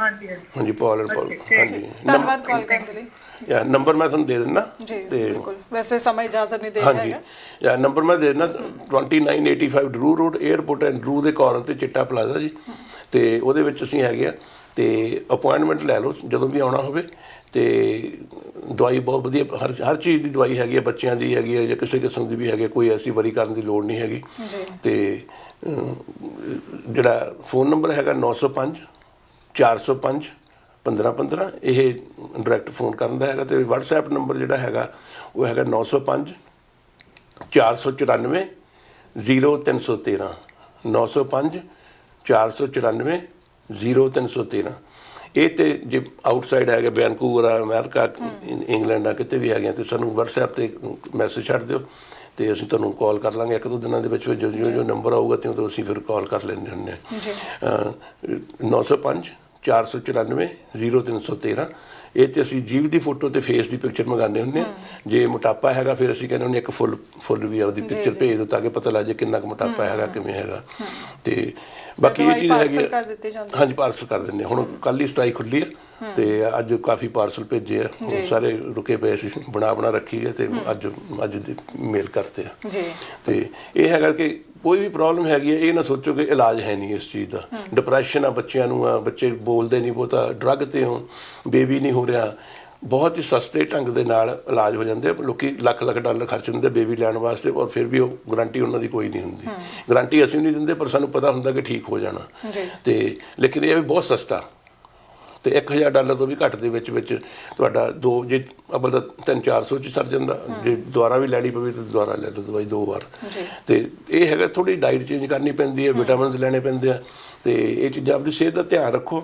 ਹਾਂਜੀ ਹਾਂਜੀ ਪੌਲ ਐਂਡ ਪੌਲ ਹਾਂਜੀ। ਧੰਨਵਾਦ ਕਾਲ ਕਰਨ ਦੇ ਲਈ। ਯਾ ਨੰਬਰ ਮੈਂ ਤੁਹਾਨੂੰ ਦੇ ਦਿੰਦਾ। ਤੇ ਬਿਲਕੁਲ। ਵੈਸੇ ਸਮਾਂ ਇਜਾਜ਼ਤ ਨਹੀਂ ਦੇ ਰਿਹਾ ਹੈਗਾ। ਯਾ ਨੰਬਰ ਮੈਂ ਦੇ ਦਿੰਦਾ। 2985 Drew road airport and Drew ਦੇ ਕਾਰਨ ਤੇ ਚਿੱਟਾ ਪਲਾਜ਼ਾ ਜੀ। ਤੇ ਉਹਦੇ ਵਿੱਚ ਤੁਸੀਂ ਹੈਗੇ ਆ। ਤੇ ਅਪਾਇੰਟਮੈਂਟ ਲੈ ਲਓ ਜਦੋਂ ਵੀ ਆਉਣਾ ਹੋਵੇ। ਤੇ ਦਵਾਈ ਬਹੁਤ ਵਧੀਆ ਹਰ ਹਰ ਚੀਜ਼ ਦੀ ਦਵਾਈ ਹੈਗੀ ਹੈ ਬੱਚਿਆਂ ਦੀ ਹੈਗੀ ਹੈ ਜਾਂ ਕਿਸੇ ਕਿਸਮ ਦੀ ਵੀ ਹੈਗੀ ਕੋਈ ਐਸੀ ਵਰੀ ਕਰਨ ਦੀ ਲੋੜ ਨਹੀਂ ਹੈਗੀ। ਤੇ ਜਿਹੜਾ ਫੋਨ ਨੰਬਰ ਹੈਗਾ 905 405 1515 ਇਹ ਡਾਇਰੈਕਟ ਫੋਨ ਕਰਨ ਦਾ ਹੈਗਾ ਤੇ WhatsApp ਨੰਬਰ ਜਿਹੜਾ ਹੈਗਾ ਉਹ ਹੈਗਾ 905 494 0313 905 494 0313 ਇਹ ਤੇ ਜੇ ਆਊਟਸਾਈਡ ਹੈਗਾ ਵੈਨਕੂਵਰ ਆ ਅਮਰੀਕਾ ਇੰਗਲੈਂਡ ਆ ਕਿਤੇ ਵੀ ਹੈਗੇ ਆ ਤੇ ਸਾਨੂੰ WhatsApp ਤੇ ਮੈਸੇਜ ਛੱਡ ਦਿਓ ਤੇ ਅਸੀਂ ਤੁਹਾਨੂੰ ਕਾਲ ਕਰ ਲਾਂਗੇ। ਇੱਕ ਦੋ ਦਿਨਾਂ ਦੇ ਵਿੱਚ ਵਿੱਚ ਜੋ ਜੋ ਨੰਬਰ ਆਊਗਾ ਤੇ ਉਦੋਂ ਅਸੀਂ ਫਿਰ ਕਾਲ ਕਰ ਲੈਂਦੇ ਹੁੰਦੇ ਹਾਂ। ਜੀ। ਅਹ 905 494 0313 ਇਹ ਤੇ ਅਸੀਂ ਜੀਵ ਦੀ ਫੋਟੋ ਤੇ ਫੇਸ ਦੀ ਪਿਕਚਰ ਮੰਗਾਉਂਦੇ ਹੁੰਦੇ ਹਾਂ। ਜੇ ਮੋਟਾਪਾ ਹੈਗਾ ਫਿਰ ਅਸੀਂ ਕਹਿੰਦੇ ਹੁੰਦੇ ਇੱਕ ਫੁੱਲ ਫੁੱਲ ਵੀ ਆਪਦੀ ਪਿਕਚਰ ਭੇਜ ਦਿਓ ਤਾਂ ਕਿ ਪਤਾ ਲੱਗ ਜਾਏ ਕਿੰਨਾ ਕੁ ਮੋਟਾਪਾ ਹੈਗਾ ਕਿਵੇਂ ਹੈਗਾ। ਤੇ ਬਾਕੀ ਇਹ ਚੀਜ਼ ਹੈਗੀ ਕਰ ਦਿੱਤੀ ਜਾਂਦੀ ਹੈ। ਹਾਂਜੀ ਪਾਰਸਲ ਕਰ ਦਿੰਦੇ ਹਾਂ। ਹੁਣ ਕੱਲ ਹੀ ਸਟ੍ਰਾਈਕ ਖੁੱਲੀ ਆ ਤੇ ਅੱਜ ਕਾਫੀ ਪਾਰਸਲ ਭੇਜੇ ਆ। ਸਾਰੇ ਰੁਕੇ ਪਏ ਸੀ ਬਣਾ ਬਣਾ ਰੱਖੀ ਹੈ ਤੇ ਅੱਜ ਅੱਜ ਦੇ ਮੇਲ ਕਰਤੇ ਆ। ਜੀ। ਤੇ ਇਹ ਹੈਗਾ ਕਿ ਕੋਈ ਵੀ ਪ੍ਰੋਬਲਮ ਹੈਗੀ ਹੈ ਇਹ ਨਾ ਸੋਚੋ ਕਿ ਇਲਾਜ ਹੈ ਨਹੀਂ ਇਸ ਚੀਜ਼ ਦਾ। ਡਿਪਰੈਸ਼ਨ ਆ ਬੱਚਿਆਂ ਨੂੰ ਆ ਬੱਚੇ ਬੋਲਦੇ ਨਹੀਂ ਬਹੁਤਾ ਡਰੱਗ ਤੇ ਹੋ ਬੇਬੀ ਨਹੀਂ ਹੋ ਰਿਹਾ। ਬਹੁਤ ਹੀ ਸਸਤੇ ਢੰਗ ਦੇ ਨਾਲ ਇਲਾਜ ਹੋ ਜਾਂਦੇ ਆ। ਲੋਕੀ ਲੱਖ ਲੱਖ ਡਾਲਰ ਖਰਚ ਦਿੰਦੇ ਬੇਬੀ ਲੈਣ ਵਾਸਤੇ ਔਰ ਫਿਰ ਵੀ ਉਹ ਗਾਰੰਟੀ ਉਹਨਾਂ ਦੀ ਕੋਈ ਨਹੀਂ ਹੁੰਦੀ। ਗਾਰੰਟੀ ਅਸੀਂ ਨਹੀਂ ਦਿੰਦੇ ਪਰ ਸਾਨੂੰ ਪਤਾ ਹੁੰਦਾ ਕਿ ਠੀਕ ਹੋ ਜਾਣਾ। ਤੇ ਲੇਕਿਨ ਇਹ ਵੀ ਬਹੁਤ ਸਸਤਾ। ਤੇ 1000 ਡਾਲਰ ਤੋਂ ਵੀ ਘੱਟ ਦੇ ਵਿੱਚ ਵਿੱਚ ਤੁਹਾਡਾ ਦੋ ਜੇ ਅਬਲ ਤਾਂ 3-400 ਚ ਸਰ ਜਾਂਦਾ। ਜੇ ਦੁਬਾਰਾ ਵੀ ਲੈਣੀ ਪਵੇ ਤਾਂ ਦੁਬਾਰਾ ਲੈ ਲਓ ਦਵਾਈ ਦੋ ਵਾਰ। ਤੇ ਇਹ ਹੈਗਾ ਥੋੜੀ ਡਾਈਟ ਚੇਂਜ ਕਰਨੀ ਪੈਂਦੀ ਹੈ ਵਿਟਾਮਿਨਸ ਲੈਣੇ ਪੈਂਦੇ ਆ। ਤੇ ਇਹ ਚੀਜ਼ਾਂ ਆਪਣੀ ਸਿਹਤ ਦਾ ਧਿਆਨ ਰੱਖੋ।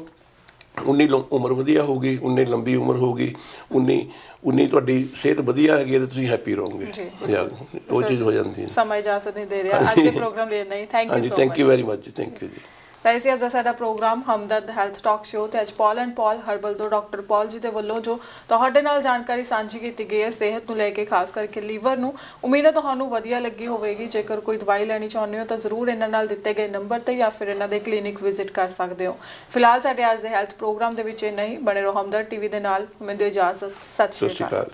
ਉਨੀ ਉਮਰ ਵਧੀਆ ਹੋਊਗੀ ਉਨੀ ਲੰਬੀ ਉਮਰ ਹੋਊਗੀ ਉਨੀ ਉਨੀ ਤੁਹਾਡੀ ਸਿਹਤ ਵਧੀਆ ਹੈਗੀ ਹੈ ਤੇ ਤੁਸੀਂ ਹੈਪੀ ਰਹੋਗੇ। ਜੀ, ਜਾਂ ਉਹ ਚੀਜ਼ ਹੋ ਜਾਂਦੀ ਹੈ। ਸਮਾਂ ਇਜਾਜ਼ਤ ਨਹੀਂ ਦੇ ਰਿਹਾ। ਅੱਜ ਦੇ ਪ੍ਰੋਗਰਾਮ ਲਈ ਨਹੀਂ ਥੈਂਕ ਯੂ ਹਾਂਜੀ so thank much you very much thank you ਜੀ। ਵੈਸੇ ਅੱਜ ਦਾ ਸਾਡਾ programme Hamdard health talk show ਤੇ ਅੱਜ ਪੌਲ ਐਂਡ ਪੌਲ ਹਰਬਲ ਤੋਂ ਡਾਕਟਰ ਪੌਲ ਜੀ ਦੇ ਵੱਲੋਂ ਜੋ ਤੁਹਾਡੇ ਨਾਲ ਜਾਣਕਾਰੀ ਸਾਂਝੀ ਕੀਤੀ ਗਈ ਹੈ ਸਿਹਤ ਨੂੰ ਲੈ ਕੇ, ਖਾਸ ਕਰਕੇ ਲੀਵਰ ਨੂੰ, ਉਮੀਦ ਹੈ ਤੁਹਾਨੂੰ ਵਧੀਆ ਲੱਗੀ ਹੋਵੇਗੀ। ਜੇਕਰ ਕੋਈ ਦਵਾਈ ਲੈਣੀ ਚਾਹੁੰਦੇ ਹੋ ਤਾਂ ਜ਼ਰੂਰ ਇਹਨਾਂ ਨਾਲ ਦਿੱਤੇ ਗਏ ਨੰਬਰ ਤੇ ਜਾਂ ਫਿਰ ਇਹਨਾਂ ਦੇ ਕਲੀਨਿਕ ਵਿਜ਼ਿਟ ਕਰ ਸਕਦੇ ਹੋ। ਫਿਲਹਾਲ ਸਾਡੇ ਅੱਜ ਦੇ ਹੈਲਥ ਪ੍ਰੋਗਰਾਮ ਦੇ ਵਿੱਚ ਇਹ ਨਹੀਂ ਬਣੇ ਰਹੋ ਹਮਦਰਦ ਟੀਵੀ ਦੇ ਨਾਲ। ਮੈਨੂੰ ਦਿਓ ਇਜਾਜ਼ਤ ਸਤਿ ਸ਼੍ਰੀ ਅਕਾਲ।